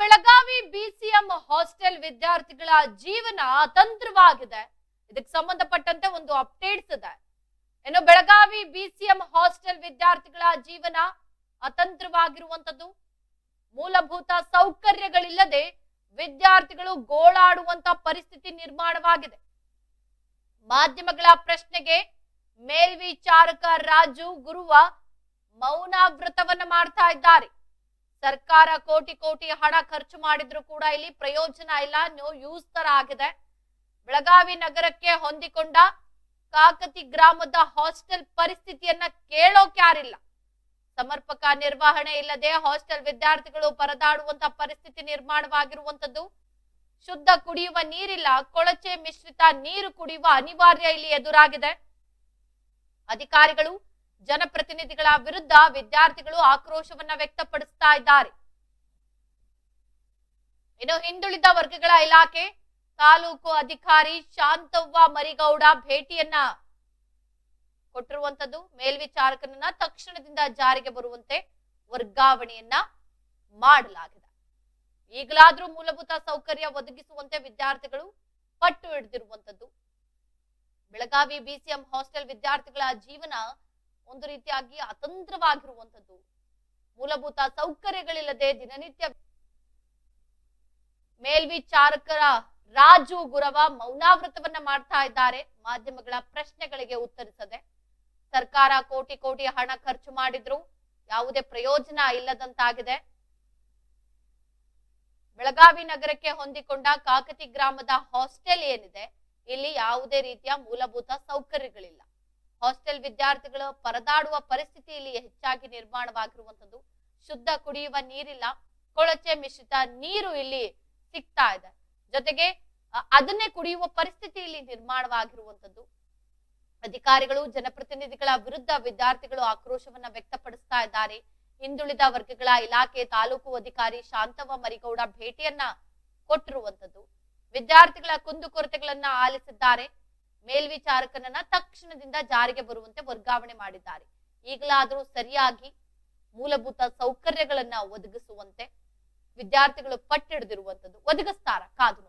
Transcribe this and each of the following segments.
Belagavi BCM hostel ವಿದ್ಯಾರ್ಥಿಗಳ ಜೀವನ ಅತಂತ್ರವಾಗಿದೆ. ಇದಕ್ಕೆ ಸಂಬಂಧಪಟ್ಟಂತೆ ಒಂದು ಅಪ್ಡೇಟ್ಸ್ ಇದೆ. ಏನೋ ಬೆಳಗಾವಿ ಬಿಸಿಎಂ ಹಾಸ್ಟೆಲ್ ವಿದ್ಯಾರ್ಥಿಗಳ ಜೀವನ ಅತಂತ್ರವಾಗಿರುವಂತದ್ದು ಮೂಲಭೂತ ಸೌಕರ್ಯಗಳಿಲ್ಲದೆ ವಿದ್ಯಾರ್ಥಿಗಳು ಗೋಳಾಡುವಂತ ಪರಿಸ್ಥಿತಿ ನಿರ್ಮಾಣವಾಗಿದೆ. ಮಾಧ್ಯಮಗಳ ಪ್ರಶ್ನೆಗೆ ಮೇಲ್ವಿಚಾರಕ ರಾಜು ಗುರುವ ಮೌನಾವೃತವನ್ನ ಮಾಡ್ತಾ ಇದ್ದಾರೆ. ಸರ್ಕಾರ ಕೋಟಿ ಕೋಟಿ ಹಣ ಖರ್ಚು ಮಾಡಿದ್ರು ಕೂಡ ಇಲ್ಲಿ ಪ್ರಯೋಜನ ಇಲ್ಲ. ನೋ ಯೂಸ್ ತರ ಆಗಿದೆ. ಬೆಳಗಾವಿ ನಗರಕ್ಕೆ ಹೊಂದಿಕೊಂಡ ಕಾಕತಿ ಗ್ರಾಮದ ಹಾಸ್ಟೆಲ್ ಪರಿಸ್ಥಿತಿಯನ್ನ ಕೇಳೋಕೆ ಯಾರಿಲ್ಲ. ಸಮರ್ಪಕ ನಿರ್ವಹಣೆ ಇಲ್ಲದೆ ಹಾಸ್ಟೆಲ್ ವಿದ್ಯಾರ್ಥಿಗಳು ಪರದಾಡುವಂತ ಪರಿಸ್ಥಿತಿ ನಿರ್ಮಾಣವಾಗಿರುವಂತದ್ದು ಶುದ್ಧ ಕುಡಿಯುವ ನೀರಿಲ್ಲ, ಕೊಳಚೆ ಮಿಶ್ರಿತ ನೀರು ಕುಡಿಯುವ ಅನಿವಾರ್ಯ ಇಲ್ಲಿ ಎದುರಾಗಿದೆ. ಅಧಿಕಾರಿಗಳು ಜನಪ್ರತಿನಿಧಿಗಳ ವಿರುದ್ಧ ವಿದ್ಯಾರ್ಥಿಗಳು ಆಕ್ರೋಶವನ್ನ ವ್ಯಕ್ತಪಡಿಸ್ತಾ ಇದ್ದಾರೆ. ಇನ್ನು ಹಿಂದುಳಿದ ವರ್ಗಗಳ ಇಲಾಖೆ ತಾಲೂಕು ಅಧಿಕಾರಿ ಶಾಂತವ್ವ ಮರಿಗೌಡ ಭೇಟಿಯನ್ನ ಕೊಟ್ಟಿರುವಂತದ್ದು ಮೇಲ್ವಿಚಾರಕನನ್ನ ತಕ್ಷಣದಿಂದ ಜಾರಿಗೆ ಬರುವಂತೆ ವರ್ಗಾವಣೆಯನ್ನ ಮಾಡಲಾಗಿದೆ. ಈಗಲಾದ್ರೂ ಮೂಲಭೂತ ಸೌಕರ್ಯ ಒದಗಿಸುವಂತೆ ವಿದ್ಯಾರ್ಥಿಗಳು ಪಟ್ಟು ಹಿಡಿದಿರುವಂತದ್ದು ಬೆಳಗಾವಿ ಬಿಸಿಎಂ ಹಾಸ್ಟೆಲ್ ವಿದ್ಯಾರ್ಥಿಗಳ ಜೀವನ ಒಂದು ರೀತಿಯಾಗಿ ಅತಂತ್ರವಾಗಿರುವಂಥದ್ದು. ಮೂಲಭೂತ ಸೌಕರ್ಯಗಳಿಲ್ಲದೆ ದಿನನಿತ್ಯ ಮೇಲ್ವಿಚಾರಕರ ರಾಜು ಗುರವ ಮೌನಾವೃತವನ್ನ ಮಾಡ್ತಾ ಇದ್ದಾರೆ. ಮಾಧ್ಯಮಗಳ ಪ್ರಶ್ನೆಗಳಿಗೆ ಉತ್ತರಿಸದೆ ಸರ್ಕಾರ ಕೋಟಿ ಕೋಟಿ ಹಣ ಖರ್ಚು ಮಾಡಿದ್ರು. ಯಾವುದೇ ಪ್ರಯೋಜನ ಇಲ್ಲದಂತಾಗಿದೆ. ಬೆಳಗಾವಿ ನಗರಕ್ಕೆ ಹೊಂದಿಕೊಂಡ ಕಾಕತಿ ಗ್ರಾಮದ ಹಾಸ್ಟೆಲ್ ಏನಿದೆ, ಇಲ್ಲಿ ಯಾವುದೇ ರೀತಿಯ ಮೂಲಭೂತ ಸೌಕರ್ಯಗಳಿಲ್ಲ. ಹಾಸ್ಟೆಲ್ ವಿದ್ಯಾರ್ಥಿಗಳು ಪರದಾಡುವ ಪರಿಸ್ಥಿತಿ ಇಲ್ಲಿ ಹೆಚ್ಚಾಗಿ ನಿರ್ಮಾಣವಾಗಿರುವಂತದ್ದು ಶುದ್ಧ ಕುಡಿಯುವ ನೀರಿಲ್ಲ, ಕೊಳಚೆ ಮಿಶ್ರಿತ ನೀರು ಇಲ್ಲಿ ಸಿಗ್ತಾ ಇದೆ. ಜೊತೆಗೆ ಅದನ್ನೇ ಕುಡಿಯುವ ಪರಿಸ್ಥಿತಿ ಇಲ್ಲಿ ನಿರ್ಮಾಣವಾಗಿರುವಂತದ್ದು ಅಧಿಕಾರಿಗಳು, ಜನಪ್ರತಿನಿಧಿಗಳ ವಿರುದ್ಧ ವಿದ್ಯಾರ್ಥಿಗಳು ಆಕ್ರೋಶವನ್ನ ವ್ಯಕ್ತಪಡಿಸ್ತಾ ಇದ್ದಾರೆ. ಹಿಂದುಳಿದ ವರ್ಗಗಳ ಇಲಾಖೆ ತಾಲೂಕು ಅಧಿಕಾರಿ ಶಾಂತವ್ವ ಮರಿಗೌಡ ಭೇಟಿಯನ್ನ ಕೊಟ್ಟಿರುವಂತದ್ದು ವಿದ್ಯಾರ್ಥಿಗಳ ಕುಂದುಕೊರತೆಗಳನ್ನ ಆಲಿಸಿದ್ದಾರೆ. ಮೇಲ್ವಿಚಾರಕನನ್ನ ತಕ್ಷಣದಿಂದ ಜಾರಿಗೆ ಬರುವಂತೆ ವರ್ಗಾವಣೆ ಮಾಡಿದ್ದಾರೆ. ಈಗಲಾದರೂ ಸರಿಯಾಗಿ ಮೂಲಭೂತ ಸೌಕರ್ಯಗಳನ್ನ ಒದಗಿಸುವಂತೆ ವಿದ್ಯಾರ್ಥಿಗಳು ಪಟ್ಟಿಡಿದಿರುವಂತದ್ದು, ಒದಗಿಸ್ತಾರ ಕಾದು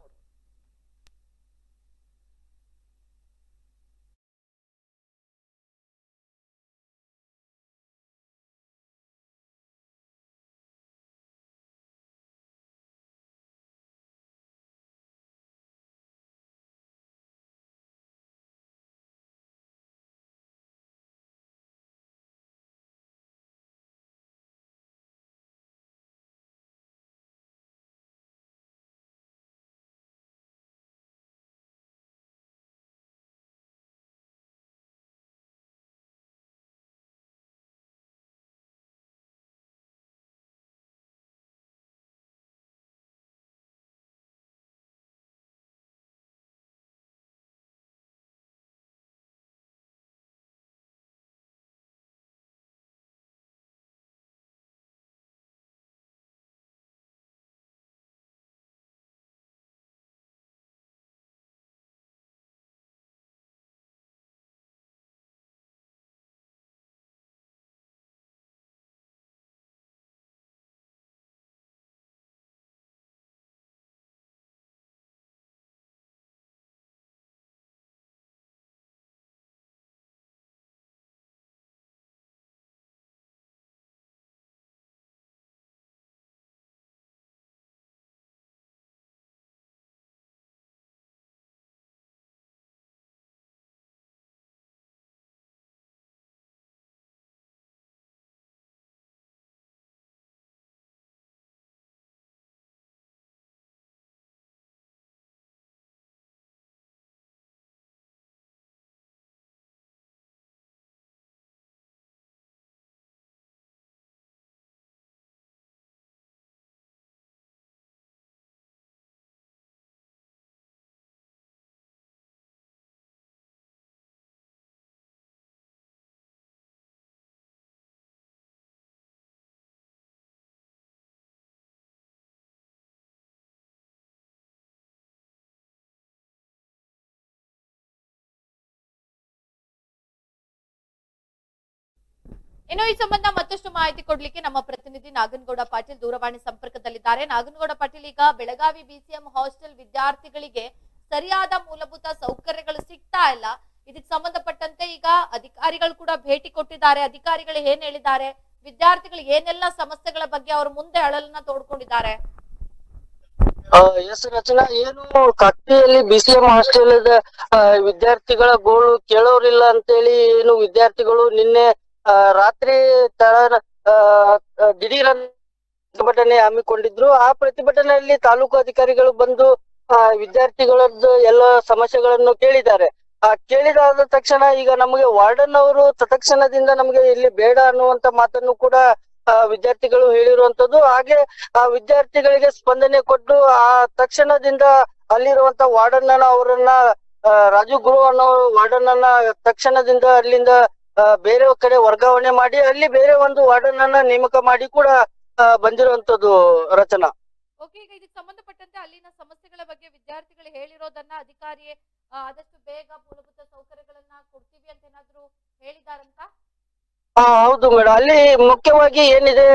ಇನ್ನು ಈ ಸಂಬಂಧ ಮತ್ತಷ್ಟು ಮಾಹಿತಿ ಕೊಡ್ಲಿಕ್ಕೆ ನಮ್ಮ ಪ್ರತಿನಿಧಿ ನಾಗನಗೌಡ ಪಾಟೀಲ್ ದೂರವಾಣಿ ಸಂಪರ್ಕದಲ್ಲಿದ್ದಾರೆ. ನಾಗನಗೌಡ ಪಾಟೀಲ್, ಈಗ ಬೆಳಗಾವಿ ಬಿಸಿಎಂ ಹಾಸ್ಟೆಲ್ ವಿದ್ಯಾರ್ಥಿಗಳಿಗೆ ಸರಿಯಾದ ಮೂಲಭೂತ ಸೌಕರ್ಯಗಳು ಸಿಗ್ತಾ ಇಲ್ಲ. ಇದಕ್ಕೆ ಸಂಬಂಧಪಟ್ಟಂತೆ ಈಗ ಅಧಿಕಾರಿಗಳು ಕೂಡ ಭೇಟಿ ಕೊಟ್ಟಿದ್ದಾರೆ. ಅಧಿಕಾರಿಗಳು ಏನ್ ಹೇಳಿದ್ದಾರೆ? ವಿದ್ಯಾರ್ಥಿಗಳು ಏನೆಲ್ಲ ಸಮಸ್ಯೆಗಳ ಬಗ್ಗೆ ಅವರು ಮುಂದೆ ಅಳಲನ್ನ ತೋಡ್ಕೊಂಡಿದ್ದಾರೆ? ಎಸ್ ರಚನಾ, ಏನು ಕಟ್ಟಿಯಲ್ಲಿ ಬಿಸಿಎಂ ಹಾಸ್ಟೆಲ್ ವಿದ್ಯಾರ್ಥಿಗಳ ಗೋಳು ಕೇಳೋರಿಲ್ಲ ಅಂತೇಳಿ ಏನು ವಿದ್ಯಾರ್ಥಿಗಳು ನಿನ್ನೆ ರಾತ್ರಿ ದಿಢೀರ್ ಪ್ರತಿಭಟನೆ ಹಮ್ಮಿಕೊಂಡಿದ್ರು. ಆ ಪ್ರತಿಭಟನೆಯಲ್ಲಿ ತಾಲೂಕು ಅಧಿಕಾರಿಗಳು ಬಂದು ಆ, ವಿದ್ಯಾರ್ಥಿಗಳದ್ದು ಎಲ್ಲ ಸಮಸ್ಯೆಗಳನ್ನು ಕೇಳಿದ್ದಾರೆ. ಆ ಕೇಳಿದಾದ ತಕ್ಷಣ ಈಗ ನಮಗೆ ವಾರ್ಡನ್ ಅವರು ತತ್ಕ್ಷಣದಿಂದ ನಮಗೆ ಇಲ್ಲಿ ಬೇಡ ಅನ್ನುವಂತ ಮಾತನ್ನು ಕೂಡ ವಿದ್ಯಾರ್ಥಿಗಳು ಹೇಳಿರುವಂತದ್ದು. ಹಾಗೆ ಆ ವಿದ್ಯಾರ್ಥಿಗಳಿಗೆ ಸ್ಪಂದನೆ ಕೊಟ್ಟು ಆ ತಕ್ಷಣದಿಂದ ಅಲ್ಲಿರುವಂತ ವಾರ್ಡನ್ ಅವರನ್ನ ರಾಜು ಗುರು ಅನ್ನೋ ವಾರ್ಡನ್ ಅನ್ನ ತಕ್ಷಣದಿಂದ ಅಲ್ಲಿಂದ ಬೇರೆ ಕಡೆ ವರ್ಗಾವಣೆ ಮಾಡಿ ಅಲ್ಲಿ ಬೇರೆ ಒಂದು ವಾರ್ಡನ್ ಅನ್ನ ನೇಮಕ ಮಾಡಿ ಕೂಡ ಬಂದಿರುವಂತದ್ದು ರಚನಾ. ಓಕೆ ಈಗ ಇದಕ್ಕೆ ಸಂಬಂಧಪಟ್ಟಂತೆ ಅಲ್ಲಿನ ಸಮಸ್ಯೆಗಳ ಬಗ್ಗೆ ವಿದ್ಯಾರ್ಥಿಗಳು ಹೇಳಿರೋದನ್ನ ಅಧಿಕಾರಿ ಆದಷ್ಟು ಬೇಗ ಮೂಲಭೂತ ಸೌಕರ್ಯಗಳನ್ನ ಕೊಡ್ತೀವಿ ಅಂತ ಏನಾದ್ರು ಹೇಳಿದಾರಂತ? ಹಾ ಹೌದು ಮೇಡಮ್ ಅಲ್ಲಿ ಮುಖ್ಯವಾಗಿ ಏನಿದೆ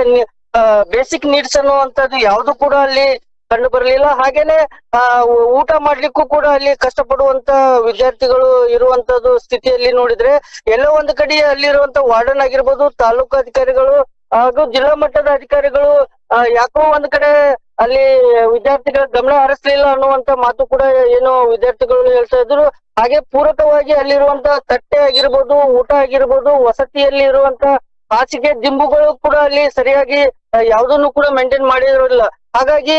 ಬೇಸಿಕ್ ನೀಡ್ಸ್ ಅನ್ನುವಂಥದ್ದು ಯಾವ್ದು ಕೂಡ ಅಲ್ಲಿ ಕಂಡು ಬರಲಿಲ್ಲ. ಹಾಗೇನೆ ಊಟ ಮಾಡ್ಲಿಕ್ಕೂ ಕೂಡ ಅಲ್ಲಿ ಕಷ್ಟಪಡುವಂತ ವಿದ್ಯಾರ್ಥಿಗಳು ಇರುವಂತದ್ದು ಸ್ಥಿತಿಯಲ್ಲಿ ನೋಡಿದ್ರೆ, ಎಲ್ಲೋ ಒಂದು ಕಡೆ ಅಲ್ಲಿರುವಂತ ವಾರ್ಡನ್ ಆಗಿರ್ಬೋದು, ತಾಲೂಕು ಅಧಿಕಾರಿಗಳು ಹಾಗೂ ಜಿಲ್ಲಾ ಮಟ್ಟದ ಅಧಿಕಾರಿಗಳು ಯಾಕೋ ಒಂದ್ ಕಡೆ ಅಲ್ಲಿ ವಿದ್ಯಾರ್ಥಿಗಳ ಗಮನ ಹರಿಸ್ಲಿಲ್ಲ ಅನ್ನುವಂತ ಮಾತು ಕೂಡ ಏನು ವಿದ್ಯಾರ್ಥಿಗಳು ಹೇಳ್ತಾ ಇದ್ರು. ಹಾಗೆ ಪೂರಕವಾಗಿ ಅಲ್ಲಿರುವಂತ ತಟ್ಟೆ ಆಗಿರ್ಬೋದು, ಊಟ ಆಗಿರ್ಬೋದು, ವಸತಿಯಲ್ಲಿ ಇರುವಂತ ಹಾಸಿಗೆ ದಿಂಬುಗಳು ಕೂಡ ಅಲ್ಲಿ ಸರಿಯಾಗಿ ಯಾವ್ದನ್ನು ಕೂಡ ಮೇಂಟೈನ್ ಮಾಡಿರೋದಿಲ್ಲ. ಹಾಗಾಗಿ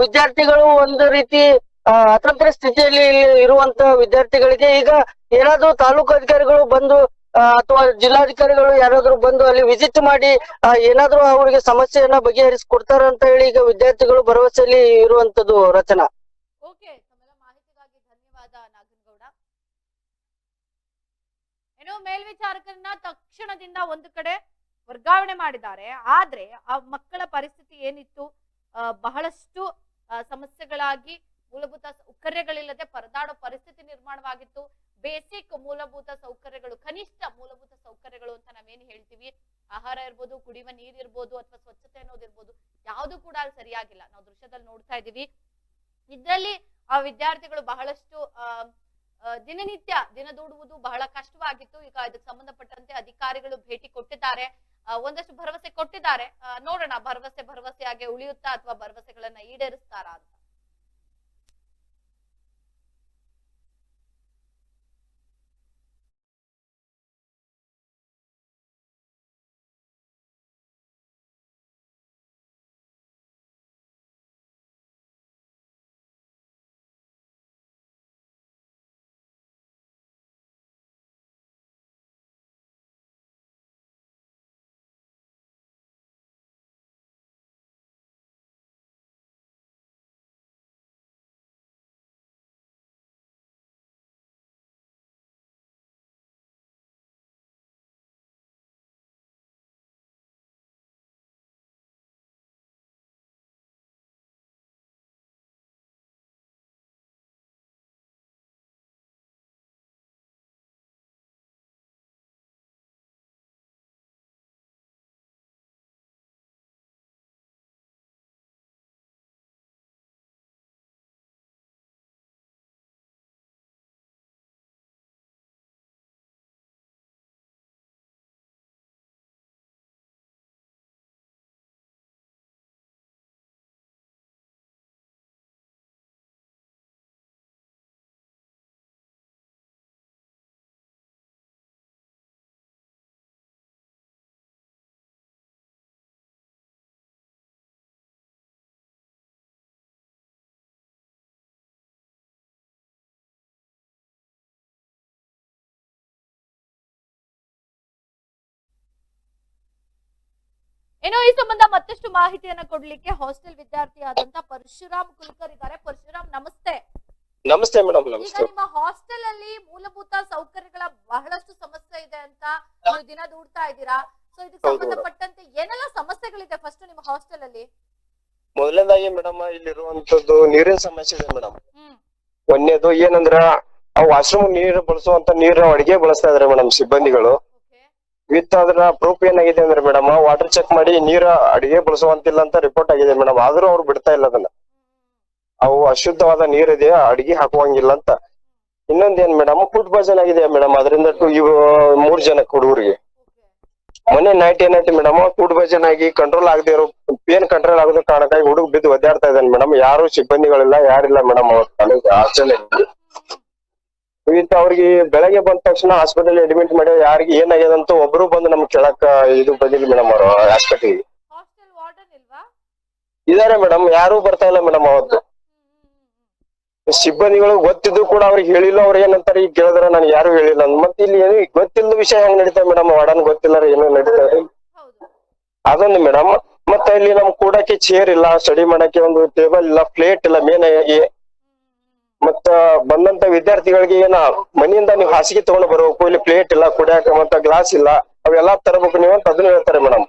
ವಿದ್ಯಾರ್ಥಿಗಳು ಒಂದು ರೀತಿ ಆ, ಅತಂತ್ರ ಸ್ಥಿತಿಯಲ್ಲಿ ಇರುವಂತ ವಿದ್ಯಾರ್ಥಿಗಳಿಗೆ ಈಗ ಏನಾದ್ರೂ ತಾಲೂಕು ಅಧಿಕಾರಿಗಳು ಬಂದು ಆ, ಅಥವಾ ಜಿಲ್ಲಾಧಿಕಾರಿಗಳು ಯಾರಾದ್ರೂ ಬಂದು ಅಲ್ಲಿ ವಿಸಿಟ್ ಮಾಡಿ ಆ, ಏನಾದ್ರೂ ಅವರಿಗೆ ಸಮಸ್ಯೆಯನ್ನ ಬಗೆಹರಿಸಿಕೊಡ್ತಾರ ಅಂತ ಹೇಳಿ ಈಗ ವಿದ್ಯಾರ್ಥಿಗಳು ಭರವಸೆಯಲ್ಲಿ ಇರುವಂತದ್ದು ರಚನಾ. ಮೇಲ್ವಿಚಾರಕರನ್ನ ತಕ್ಷಣದಿಂದ ಒಂದು ಕಡೆ ವರ್ಗಾವಣೆ ಮಾಡಿದ್ದಾರೆ ಆದ್ರೆ ಆ ಮಕ್ಕಳ ಪರಿಸ್ಥಿತಿ ಏನಿತ್ತು? ಆ, ಬಹಳಷ್ಟು ಸಮಸ್ಯೆಗಳಾಗಿ ಮೂಲಭೂತ ಸೌಕರ್ಯಗಳಿಲ್ಲದೆ ಪರದಾಡೋ ಪರಿಸ್ಥಿತಿ ನಿರ್ಮಾಣವಾಗಿತ್ತು. ಬೇಸಿಕ್ ಮೂಲಭೂತ ಸೌಕರ್ಯಗಳು, ಕನಿಷ್ಠ ಮೂಲಭೂತ ಸೌಕರ್ಯಗಳು ಅಂತ ನಾವೇನ್ ಹೇಳ್ತೀವಿ? ಆಹಾರ ಇರ್ಬೋದು, ಕುಡಿಯುವ ನೀರ್ ಇರ್ಬೋದು, ಅಥವಾ ಸ್ವಚ್ಛತೆ ಅನ್ನೋದಿರ್ಬೋದು ಯಾವುದು ಕೂಡ ಅಲ್ಲಿ ಸರಿಯಾಗಿಲ್ಲ. ನಾವು ದೃಶ್ಯದಲ್ಲಿ ನೋಡ್ತಾ ಇದೀವಿ ಇದರಲ್ಲಿ ಆ ವಿದ್ಯಾರ್ಥಿಗಳು ಬಹಳಷ್ಟು, ಆ ಆ, ದಿನ ದೂಡುವುದು ಬಹಳ ಕಷ್ಟವಾಗಿತ್ತು. ಈಗ ಇದಕ್ಕೆ ಸಂಬಂಧಪಟ್ಟಂತೆ ಅಧಿಕಾರಿಗಳು ಭೇಟಿ ಕೊಟ್ಟಿದ್ದಾರೆ. ಒಂದಷ್ಟು ಭರವಸೆ ಕೊಟ್ಟಿದ್ದಾರೆ. ನೋಡೋಣ ಭರವಸೆ ಭರವಸೆಯಾಗಿ ಉಳಿಯುತ್ತಾ ಅಥವಾ ಭರವಸೆಗಳನ್ನ ಈಡೇರಿಸ್ತಾರಾ ಅಂತ. ಏನೋ ಈ ಸಂಬಂಧ ಮತ್ತಷ್ಟು ಮಾಹಿತಿಯನ್ನ ಕೊಡ್ಲಿಕ್ಕೆ ಹಾಸ್ಟೆಲ್ ವಿದ್ಯಾರ್ಥಿ ಆದಂತ ಪರಶುರಾಮ್ ಕುಲ್ಕರ್ ಇದ್ದಾರೆ. ಪರಶುರಾಮ್ ನಮಸ್ತೆ. ನಮಸ್ತೆ ಮೇಡಮ್ ಈಗ ನಮಸ್ತೆ. ನಿಮ್ಮ ಹಾಸ್ಟೆಲ್ ಅಲ್ಲಿ ಮೂಲಭೂತ ಸೌಕರ್ಯಗಳ ಬಹಳಷ್ಟು ಸಮಸ್ಯೆ ಇದೆ ಅಂತ ನೀವು ದಿನ ದೂಡ್ತಾ ಇದ್ದೀರಾ? ಸೊ ಇದಕ್ಕೆ. ಸಂಬಂಧಪಟ್ಟಂತೆ ಏನೆಲ್ಲ ಸಮಸ್ಯೆಗಳಿದೆ ಫಸ್ಟ್ ನಿಮ್ಮ ಹಾಸ್ಟೆಲ್ ಅಲ್ಲಿ ಮೊದಲನೇದಾಗಿ ಮೇಡಮ್ ಇಲ್ಲಿರುವಂತದ್ದು ನೀರಿನ ಸಮಸ್ಯೆ ಇದೆ ಮೇಡಮ್ ಒಂದೇದು ಏನಂದ್ರ ಆ ವಾಶ್ರೂಮ್ ನೀರು ಬಳಸುವಂತ ನೀರು ಅಡಿಗೆ ಬಳಸ್ತಾ ಇದಾರೆ ಮೇಡಮ್ ಸಿಬ್ಬಂದಿಗಳು. ವಿತ್ ಅದ್ರ ಪ್ರೂಫ್ ಏನಾಗಿದೆ ಅಂದ್ರೆ ಮೇಡಮ್ ವಾಟರ್ ಚೆಕ್ ಮಾಡಿ ನೀರ ಅಡಿಗೆ ಬಳಸುವಂತಿಲ್ಲ ಅಂತ ರಿಪೋರ್ಟ್ ಆಗಿದೆ ಮೇಡಮ್ ಆದ್ರೂ ಅವ್ರು ಬಿಡ್ತಾ ಇಲ್ಲ ಅದನ್ನ. ಅವು ಅಶುದ್ಧವಾದ ನೀರಿದೆ ಅಡಿಗೆ ಹಾಕುವಂಗಿಲ್ಲ ಅಂತ ಇನ್ನೊಂದೇನ್ ಮೇಡಮ್ ಫುಡ್ ಪಾಯ್ಸನ್ ಆಗಿದೆ ಮೇಡಮ್ ಅದರಿಂದ ಇವು, ಮೂರ್ ಜನ ಹುಡುಗರಿಗೆ. ಮೊನ್ನೆ ನೈಟ್ ಏನಾಯ್ತು ಮೇಡಮ್ ಫುಡ್ ಪಾಯ್ಸನ್ ಆಗಿ ಕಂಟ್ರೋಲ್ ಆಗದೆ ಇರೋ ಪೇನ್ ಕಂಟ್ರೋಲ್ ಆಗದ ಕಾರಣಕ್ಕಾಗಿ ಹುಡುಗ ಬಿದ್ದು ಒದ್ದಾಡ್ತಾ ಇದ್ದಾನೆ ಮೇಡಮ್ ಯಾರು ಸಿಬ್ಬಂದಿಗಳಿಲ್ಲ, ಯಾರಿಲ್ಲ ಮೇಡಮ್ ಅವ್ರ ಕಾಲೇಜ್ ಹಾಸ್ಟೆಲ್ ವಿತ್ ಅವ್ರಿಗೆ ಬೆಳಗ್ಗೆ ಬಂದ ತಕ್ಷಣ ಹಾಸ್ಪಿಟಲ್ ಅಡ್ಮಿಟ್ ಮಾಡಿ ಯಾರಿಗೆ ಏನಾಗ್ಯದ ಅಂತ ಒಬ್ರು ಬಂದು ನಮ್ಗೆ ಕೇಳಕ್ ಇದು ಬಂದಿಲ್ಲ ಮೇಡಮ್ ಅವರು ಹಾಸ್ಪಿಟಲ್ ಹಾಸ್ಟೆಲ್ ವಾರ್ಡನ್ ಇಲ್ವಾ? ಇದಾರೆ ಮೇಡಮ್ ಯಾರು ಬರ್ತಾ ಇಲ್ಲ ಮೇಡಮ್ ಅವತ್ತು. ಸಿಬ್ಬಂದಿಗಳು ಗೊತ್ತಿದ್ದು ಕೂಡ ಅವ್ರಿಗೆ ಹೇಳಿಲ್ಲ ಅವ್ರ ಏನಂತಾರೆ ಈಗ ಕೇಳಿದ್ರೆ ನಾನು ಯಾರು ಹೇಳಿಲ್ಲ ಅಂದ್ ಮತ್ತೆ ಇಲ್ಲಿ ಏನು ಗೊತ್ತಿಲ್ಲದ ವಿಷಯ ಹೆಂಗ್ ನಡೀತಾ ಮೇಡಮ್ ವಾರ್ಡನ್ ಗೊತ್ತಿಲ್ಲ ಏನೋ ನಡೀತಾ ಹೌದು ಅದೊಂದು ಮೇಡಮ್ ಮತ್ತೆ ಇಲ್ಲಿ ನಮ್ ಕೂಡಕ್ಕೆ ಚೇರ್ ಇಲ್ಲ ಸ್ಟಡಿ ಮಾಡಕ್ಕೆ ಒಂದು ಟೇಬಲ್ ಇಲ್ಲ ಪ್ಲೇಟ್ ಇಲ್ಲ ಮೇನ್ ಆಗಿ ಮತ್ತ ಬಂದಂತ ವಿದ್ಯಾರ್ಥಿಗಳಿಗೆ ಏನ ಮನೆಯಿಂದ ನೀವು ಹಾಸಿಗೆ ತಗೊಂಡು ಬರಬೇಕು ಇಲ್ಲಿ ಪ್ಲೇಟ್ ಇಲ್ಲ, ಕುಡಿಯಾಕ ಮತ್ತ ಗ್ಲಾಸ್ ಇಲ್ಲ, ಅವೆಲ್ಲಾ ತರಬೇಕು ನೀವು ಅಂತ ಅದನ್ನ ಹೇಳ್ತಾರೆ ಮೇಡಮ್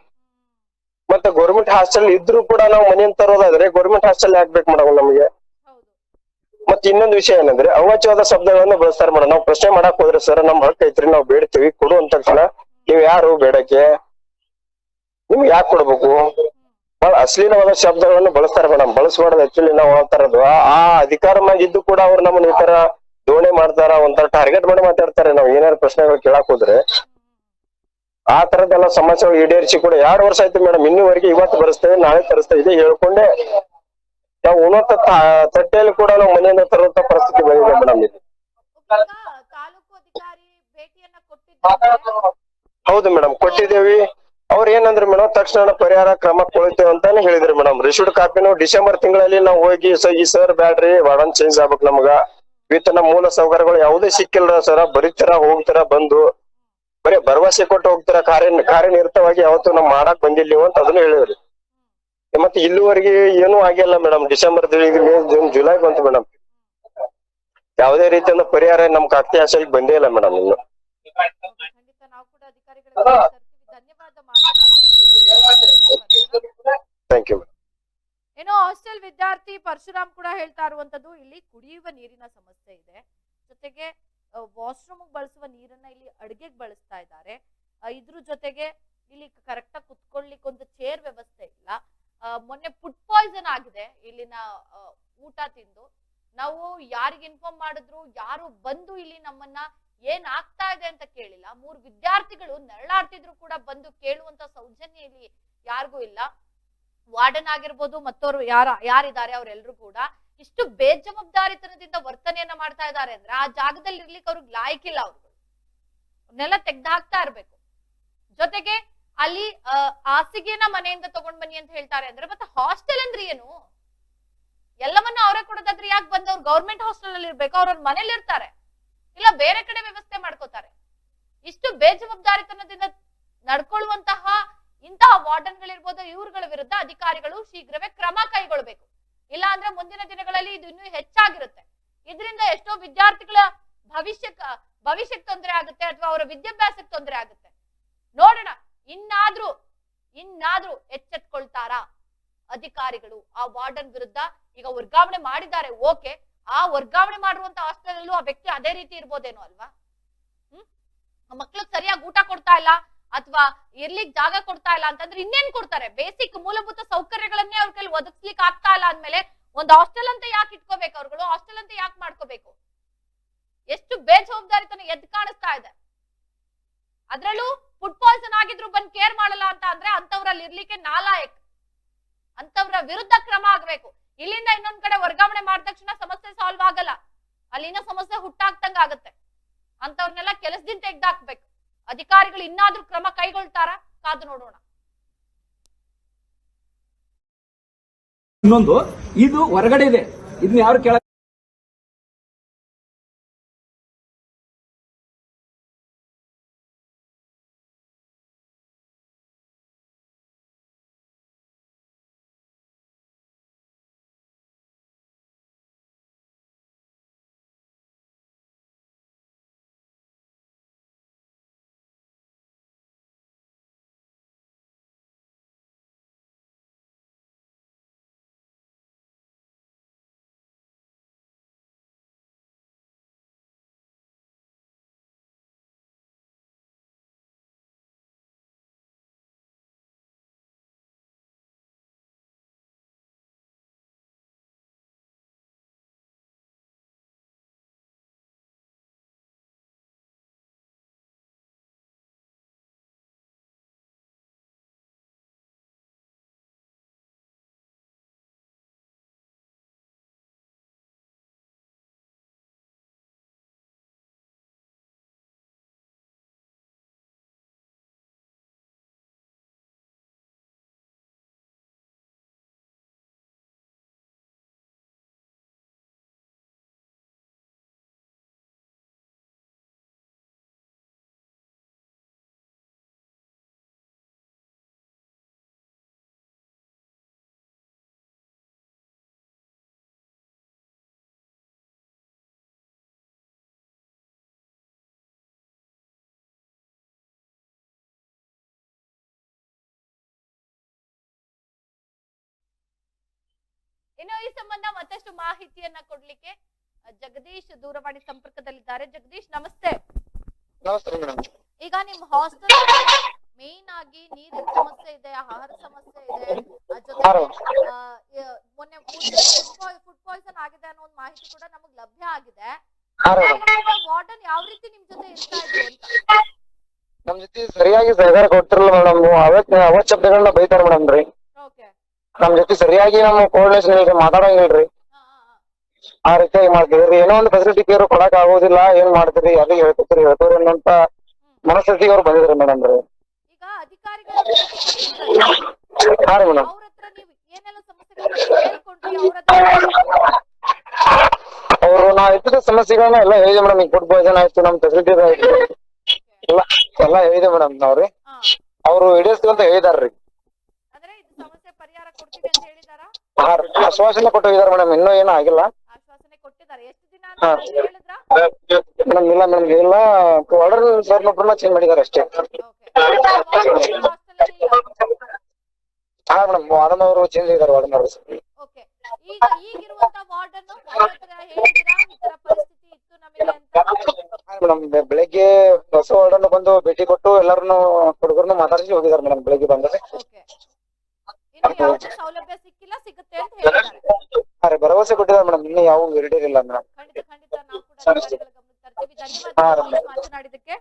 ಮತ್ತೆ ಗೌರ್ಮೆಂಟ್ ಹಾಸ್ಟೆಲ್ ಇದ್ರೂ ಕೂಡ ನಾವು ಮನೆಯಿಂದ ತರೋದಾದ್ರೆ ಗೌರ್ಮೆಂಟ್ ಹಾಸ್ಟೆಲ್ ಹಾಕ್ಬೇಕು ಮೇಡಮ್ ನಮಗೆ? ಮತ್ತೆ ಇನ್ನೊಂದು ವಿಷಯ ಏನಂದ್ರೆ ಅವಾಚ್ಯವಾದ ಶಬ್ದಗಳನ್ನ ಬಳಸ್ತಾರೆ ಮೇಡಮ್ ನಾವು ಪ್ರಶ್ನೆ ಮಾಡಕ್ ಹೋದ್ರೆ ಸರ್ ನಮ್ ಹಕ್ಕ ಐತ್ರಿ, ನಾವು ಬೇಡ್ತೀವಿ, ಕೊಡು ಅಂತ ನೀವ್ ಯಾರು, ಬೇಡಕ್ಕೆ? ನಿಮ್ಗೆ ಯಾಕೆ ಕೊಡ್ಬೇಕು? ಬಹಳ ಅಶ್ಲೀಲವಾದ ಶಬ್ದಗಳನ್ನು ಬಳಸ್ತಾರೆ ಮೇಡಮ್. ಬಳಸಬಾರ್ದು ಆಕ್ಚುಲಿ ನಾವು ಹೇಳ್ತಾರದು ಆ ಅಧಿಕಾರ ಮಾಡಿದ್ದು ಕೂಡ ಅವ್ರು ನಮ್ಮನ್ನ ಈ ತರ ದೋಣೆ ಮಾಡ್ತಾರ ಒಂಥರ ಟಾರ್ಗೆಟ್ ಮಾಡಿ ಮಾತಾಡ್ತಾರೆ. ನಾವು ಏನಾದ್ರು ಪ್ರಶ್ನೆಗಳು ಕೇಳಕ್ ಹೋದ್ರೆ ಆ ತರದೆಲ್ಲ ಸಮಸ್ಯೆಗಳು ಈಡೇರಿಸಿ ಕೂಡ ಎರಡು ವರ್ಷ ಆಯ್ತು ಮೇಡಮ್. ಇನ್ನೂವರೆಗೆ ಇವತ್ತು ಬರೆಸ್ತೇವೆ ನಾಳೆ ತರಿಸ್ತೇವೆ. ಇದೇ ಹೇಳ್ಕೊಂಡೆ ನಾವು ಉನ್ನತ ತಟ್ಟೆಯಲ್ಲಿ ಕೂಡ ನಾವು ಮನೆಯಿಂದ ತರುವಂತ ಪರಿಸ್ಥಿತಿ ಬಂದಿದೆ ಮೇಡಮ್ ಇದು ಹೌದು ಮೇಡಮ್. ಕೊಟ್ಟಿದ್ದೇವಿ. ಅವ್ರ ಏನಂದ್ರೆ ಮೇಡಮ್ ತಕ್ಷಣ ಪರಿಹಾರ ಕ್ರಮ ಕೊಳ್ತೇವೆ ಅಂತಾನೆ ಹೇಳಿದ್ರಿ ಮೇಡಮ್ ಕಾಪಿ ಕಾಪಿನು ಡಿಸೆಂಬರ್ ತಿಂಗಳಲ್ಲಿ ನಾವು ಹೋಗಿ ಈ ಸರ್ ಬ್ಯಾಡ್ರಿ, ವಾರ್ಡನ್ ಚೇಂಜ್ ಆಗ್ಬೇಕು ನಮ್ಗ. ವಿತ್ ಮೂಲ ಸೌಕರ್ಯಗಳು ಯಾವುದೇ ಸಿಕ್ಕಿಲ್ಲ ಸರ್ ಬರೀತಾರ, ಹೋಗ್ತಾರ, ಬಂದು. ಬರೀ ಭರವಸೆ ಕೊಟ್ಟು ಹೋಗ್ತಾರ, ಕಾರ್ಯ, ಕಾರ್ಯನಿರತವಾಗಿ ಯಾವತ್ತು ನಾವು ಮಾಡಕ್ ಬಂದಿಲ್ಲ ಅಂತ ಅದನ್ನ ಹೇಳಿದ್ರಿ. ಮತ್ತೆ ಇಲ್ಲಿವರೆಗೆ ಏನೂ ಆಗಿಲ್ಲ madam December May, June, July ಬಂತು ಮೇಡಮ್ ಯಾವುದೇ ರೀತಿಯಿಂದ ಪರಿಹಾರ ನಮ್ ಖಾತೆ ಆಸೆಗೆ ಬಂದೇ ಇಲ್ಲ ಮೇಡಮ್ ಇನ್ನು. ಥ್ಯಾಂಕ್ ಏನೋ ಹಾಸ್ಟೆಲ್ ವಿದ್ಯಾರ್ಥಿ ಪರಶುರಾಮ್ ಕೂಡ ಹೇಳ್ತಾ ಇರುವಂತದ್ದು, ಇಲ್ಲಿ ಕುಡಿಯುವ ನೀರಿನ ಸಮಸ್ಯೆ ಇದೆ. ಜೊತೆಗೆ ವಾಶ್ರೂಮ್ ಬಳಸುವ ನೀರನ್ನ ಇಲ್ಲಿ ಅಡುಗೆಗೆ ಬಳಸ್ತಾ ಇದ್ದಾರೆ. ಇದ್ರ ಜೊತೆಗೆ ಇಲ್ಲಿ ಕರೆಕ್ಟ್ ಆಗಿ ಕುತ್ಕೊಳ್ಳಿಕ್ಕೆ ಒಂದು ಚೇರ್ ವ್ಯವಸ್ಥೆ ಇಲ್ಲ. ಮೊನ್ನೆ ಫುಡ್ ಪಾಯ್ಸನ್ ಆಗಿದೆ. ಇಲ್ಲಿನ ಊಟ ತಿಂದು. ನಾವು ಯಾರಿಗೆ ಇನ್ಫಾರ್ಮ್ ಮಾಡಿದ್ರು, ಯಾರು ಬಂದು ಇಲ್ಲಿ ನಮ್ಮನ್ನ ಏನ್ ಆಗ್ತಾ ಇದೆ ಅಂತ ಕೇಳಿಲ್ಲ. ಮೂರು ವಿದ್ಯಾರ್ಥಿಗಳು ನರಳಾಡ್ತಿದ್ರು ಕೂಡ ಬಂದು ಕೇಳುವಂತ ಸೌಜನ್ಯ ಇಲ್ಲಿ ಯಾರಿಗೂ ಇಲ್ಲ. ವಾರ್ಡನ್ ಆಗಿರ್ಬೋದು ಮತ್ತವರು ಯಾರ, ಯಾರಿದ್ದಾರೆ ಅವರೆಲ್ಲರೂ ಕೂಡ ಇಷ್ಟು ಬೇಜವಾಬ್ದಾರಿತನದಿಂದ ವರ್ತನೆಯನ್ನ ಮಾಡ್ತಾ ಇದ್ದಾರೆ ಅಂದ್ರೆ ಆ ಜಾಗದಲ್ಲಿ ಇರ್ಲಿಕ್ಕೆ ಅವ್ರಿಗೆ ಲಾಯಕ್ಕಿಲ್ಲ ಅವ್ರುಗಳು. ಅವ್ರನ್ನೆಲ್ಲ ತೆಗ್ದು ಹಾಕ್ತಾ ಇರ್ಬೇಕು. ಜೊತೆಗೆ ಅಲ್ಲಿ ಹಾಸಿಗೆನ ಮನೆಯಿಂದ ತಗೊಂಡ್ ಬನ್ನಿ ಅಂತ ಹೇಳ್ತಾರೆ ಅಂದ್ರೆ ಮತ್ತೆ ಹಾಸ್ಟೆಲ್ ಅಂದ್ರೆ ಏನು? ಎಲ್ಲವನ್ನ ಅವರೇ ಕೊಡೋದಾದ್ರೆ ಯಾಕೆ ಬಂದವ್ರು ಅವ್ರು ಗೌರ್ಮೆಂಟ್ ಹಾಸ್ಟೆಲ್ ಅಲ್ಲಿ ಇರ್ಬೇಕು? ಅವ್ರವ್ರ ಮನೇಲಿ ಇರ್ತಾರೆ. ಇಲ್ಲ, ಬೇರೆ ಕಡೆ ವ್ಯವಸ್ಥೆ ಮಾಡ್ಕೋತಾರೆ. ಇಷ್ಟು ಬೇಜವಾಬ್ದಾರಿತನದಿಂದ ನಡ್ಕೊಳ್ಳುವಂತಹ ಇಂತಹ ವಾರ್ಡನ್ಗಳಿರ್ಬೋದು, ಇವ್ರಗಳ ವಿರುದ್ಧ ಅಧಿಕಾರಿಗಳು ಶೀಘ್ರವೇ ಕ್ರಮ ಕೈಗೊಳ್ಬೇಕು ಇಲ್ಲ ಅಂದ್ರೆ ಮುಂದಿನ ದಿನಗಳಲ್ಲಿ ಇದು ಇನ್ನೂ ಹೆಚ್ಚಾಗಿರುತ್ತೆ. ಇದರಿಂದ ಎಷ್ಟೋ ವಿದ್ಯಾರ್ಥಿಗಳ ಭವಿಷ್ಯಕ್ಕ ಭವಿಷ್ಯಕ್ಕೆ ತೊಂದರೆ ಆಗುತ್ತೆ ಅಥವಾ ಅವರ ವಿದ್ಯಾಭ್ಯಾಸಕ್ಕೆ ತೊಂದರೆ ಆಗುತ್ತೆ. ನೋಡೋಣ, ಇನ್ನಾದ್ರೂ ಇನ್ನಾದ್ರೂ ಎಚ್ಚೆತ್ಕೊಳ್ತಾರಾ ಅಧಿಕಾರಿಗಳು ಆ ವಾರ್ಡನ್ ವಿರುದ್ಧ? ಈಗ ವರ್ಗಾವಣೆ ಮಾಡಿದ್ದಾರೆ, ಓಕೆ. ಆ ವರ್ಗಾವಣೆ ಮಾಡಿರುವಂತ ಹಾಸ್ಟೆಲ್ ಆ ವ್ಯಕ್ತಿ ಅದೇ ರೀತಿ ಇರ್ಬೋದೇನೋ ಅಲ್ವಾ? ಹ್ಮ್? ಮಕ್ಳಿಗೆ ಸರಿಯಾಗಿ ಊಟ ಕೊಡ್ತಾ ಇಲ್ಲ ಅಥವಾ ಇರ್ಲಿಕ್ಕೆ ಜಾಗ ಕೊಡ್ತಾ ಇಲ್ಲ ಅಂತಂದ್ರೆ ಇನ್ನೇನ್ ಕೊಡ್ತಾರೆ? ಬೇಸಿಕ್ ಮೂಲಭೂತ ಸೌಕರ್ಯಗಳನ್ನೇ ಅವ್ರ ಕೈಲಿ ಒದಗಿಸ್ಲಿಕ್ಕೆ ಆಗ್ತಾ ಇಲ್ಲ ಅಂದ್ಮೇಲೆ ಒಂದು ಹಾಸ್ಟೆಲ್ ಅಂತ ಯಾಕೆ ಇಟ್ಕೋಬೇಕು ಅವ್ರುಗಳು? ಹಾಸ್ಟೆಲ್ ಅಂತ ಯಾಕೆ ಮಾಡ್ಕೋಬೇಕು? ಎಷ್ಟು ಬೇಜವಾಬ್ದಾರಿತನ ಎದ್ ಕಾಣಿಸ್ತಾ ಇದೆ. ಅದ್ರಲ್ಲೂ ಫುಡ್ ಪಾಯ್ಸನ್ ಆಗಿದ್ರು ಬಂದ್ ಕೇರ್ ಮಾಡಲ್ಲ ಅಂತ ಅಂದ್ರೆ ಅಂತವ್ರಲ್ಲಿ ಇರ್ಲಿಕ್ಕೆ ನಾಲಾಯಕ್. ಅಂತವ್ರ ವಿರುದ್ಧ ಕ್ರಮ ಆಗ್ಬೇಕು. ಇಲ್ಲಿಂದ ಇನ್ನೊಂದ್ ಕಡೆ ವರ್ಗಾವಣೆ ಮಾಡಿದ ತಕ್ಷಣ ಸಮಸ್ಯೆ ಸಾಲ್ವ್ ಆಗಲ್ಲ. ಅಲ್ಲಿನ ಸಮಸ್ಯೆ ಹುಟ್ಟಾಕ್ತಂಗ ಆಗತ್ತೆ. ಅಂತವ್ರನ್ನೆಲ್ಲ ಕೆಲಸದಿಂದ ತೆಗ್ದಾಕ್ಬೇಕು. ಅಧಿಕಾರಿಗಳು ಇನ್ನಾದ್ರೂ ಕ್ರಮ ಕೈಗೊಳ್ತಾರ? ಕಾದು ನೋಡೋಣ. ಇನ್ನೊಂದು, ಇದು ಹೊರಗಡೆ ಇದೆ. ಇದನ್ನ ಯಾರು ಕೇಳ ಇನ್ನು ಈ ಸಂಬಂಧ ಮತ್ತಷ್ಟು ಮಾಹಿತಿಯನ್ನ ಕೊಡ್ಲಿಕ್ಕೆ ಜಗದೀಶ್ ದೂರವಾಣಿ ಸಂಪರ್ಕದಲ್ಲಿದ್ದಾರೆ. ಜಗದೀಶ್ ನಮಸ್ತೆ. ಈಗ ನಿಮ್ ಹಾಸ್ಟೆಲ್ ಮೇನ್ ಆಗಿ ನೀರಿನ ಸಮಸ್ಯೆ ಇದೆ ಆಹಾರ ಸಮಸ್ಯೆ ಇದೆ ಮೊನ್ನೆ ಫುಡ್ ಪಾಯ್ಸನ್ ಆಗಿದೆ ಅನ್ನೋ ಒಂದು ಮಾಹಿತಿ ಕೂಡ ನಮಗ್ ಲಭ್ಯ ಆಗಿದೆ. ವಾರ್ಡನ್ ಯಾವ ರೀತಿ ನಿಮ್ ಜೊತೆ ಇರ್ತಾ ಇದ್ರು ಅಂತ? ನಮ್ ಜೊತೆ ಸರಿಯಾಗಿ ಸಹಕಾರ ಕೊಡ್ತಿರಲ್ಲ ಮೇಡಮ್ ಅವತ್ ಅವತ್ ಶಬ್ದಗಳನ್ನ ಬೈತಾರ ಮೇಡಮ್ ರೀ. ನಮ್ ಜೊತೆ ಸರಿಯಾಗಿ ನಮ್ಮ ಕೋಆರ್ಡಿನೇಷನ್ ಇಲ್ರಿ ಮಾತಾಡಂಗಿಲ್ರಿ. ಆ ರೀತಿಯಾಗಿ ಮಾಡ್ತಿದ್ರಿ ಏನೋ ಒಂದು ಫೆಸಿಲಿಟಿ ಕೇರ್ ಕೊಡಕ್ ಆಗೋದಿಲ್ಲ ಏನ್ ಮಾಡ್ತೀರಿ ಅದು ಹೇಳ್ಕೊತೀರಿ ಹೇಳ್ತೀರಿ ಅನ್ನೋಂತ ಮನಸ್ಥಿತಿಗೆ ಅವ್ರು ಬಂದಿದ್ರಿ ಮೇಡಮ್ ರೀ. ಈಗ ಅಧಿಕಾರಿಗಳ ಹಾ ರೀ ಮೇಡಮ್ ಅವ್ರ ಹತ್ರ ನೀವು ಏನೆಲ್ಲ ಸಮಸ್ಯೆಗಳನ್ನ ಅವ್ರ ಹತ್ರ ಅವ್ರು ನಾವ್ ಇದ್ದ ಸಮಸ್ಯೆಗಳನ್ನ ಎಲ್ಲ ಹೇಳಿದೆ ಮೇಡಮ್ ಈಗ ಫುಡ್ ಪಾಯ್ಸನ್ ಆಯ್ತು ನಮ್ ಫೆಸಿಲಿಟಿ ಆಯ್ತು ಎಲ್ಲ ಎಲ್ಲ ಹೇಳಿದೆ ಮೇಡಮ್ ನಾವ್ರಿ. ಅವ್ರು ಹಿಡಿಸ್ತೀವಿ ಅಂತ ಹೇಳಿದಾರ್ರಿ ಅಂದ್ರೆ ಇದು ಸಮಸ್ಯೆ ಪರಿಹಾರ ಕೊಡ್ತೀವಿ ಅಂತ ಹೇಳಿದಾರ? ಆಶ್ವಾಸನೆ ಕೊಟ್ಟಿದ್ದಾರೆ ಮೇಡಮ್. ಇನ್ನೂ ಏನೂ ಆಗಿಲ್ಲ. ಆಶ್ವಾಸನೆ ಕೊಟ್ಟಿದ್ದಾರೆ. ಎಷ್ಟು ದಿನ ಅಂತ ಹೇಳಿದ್ರ? ಮೇಡಮ್ ಇಲ್ಲ ಮೇಡಮ್ ಇಲ್ಲ. ಆರ್ಡರ್ ಸರ್ನೊಬ್ರನ್ನ ಚೇಂಜ್ ಮಾಡಿದ್ದಾರೆ ಅಷ್ಟೇ. ಹಾ ಮೇಡಮ್. ವಾರ್ಡನ್ ಅವರು ಚೇಂಜ್ ಆಗಿದ್ದಾರೆ ವಾರ್ಡನ್ ಅವರು. ಓಕೆ. ಈಗ ಈಗಿರುವಂತ ವಾರ್ಡನ್ ಹತ್ರ ಹೇಳಿದಿರಾ ಈ ತರ ಪರಿಸ್ಥಿತಿ ಇತ್ತು ನಮಗೆ ಅಂತ? ಮೇಡಮ್. ಬೆಳಗ್ಗೆ ಹೊಸ ವಾರ್ಡನ್ ಬಂದು ಭೇಟಿ ಕೊಟ್ಟು ಎಲ್ಲರನ್ನು ಹುಡುಗರನ್ನು ಮಾತಾಡಿಸಿ ಹೋಗಿದ್ದಾರೆ ಮೇಡಮ್ ಬೆಳಗ್ಗೆ ಬಂದ್ರೆ ಯಾವುದೇ ಸೌಲಭ್ಯ ಸಿಕ್ಕಿಲ್ಲ ಸಿಗುತ್ತೆ ಅಂತ ಹೇಳಿದ್ದಾರೆ ಭರವಸೆ ಕೊಟ್ಟಿದ್ದಾರೆ ಮೇಡಮ್ ಇನ್ನೂ ಯಾವ ಇರಲಿಲ್ಲ ಮೇಡಮ್. ಖಂಡಿತ ಖಂಡಿತ ನಾವು ಕೂಡ ಅಧಿಕಾರಿಗಳ ಗಮನಕ್ಕೆ ತರ್ತೀವಿ. ಧನ್ಯವಾದಗಳು ಮಾತನಾಡಿದಕ್ಕೆ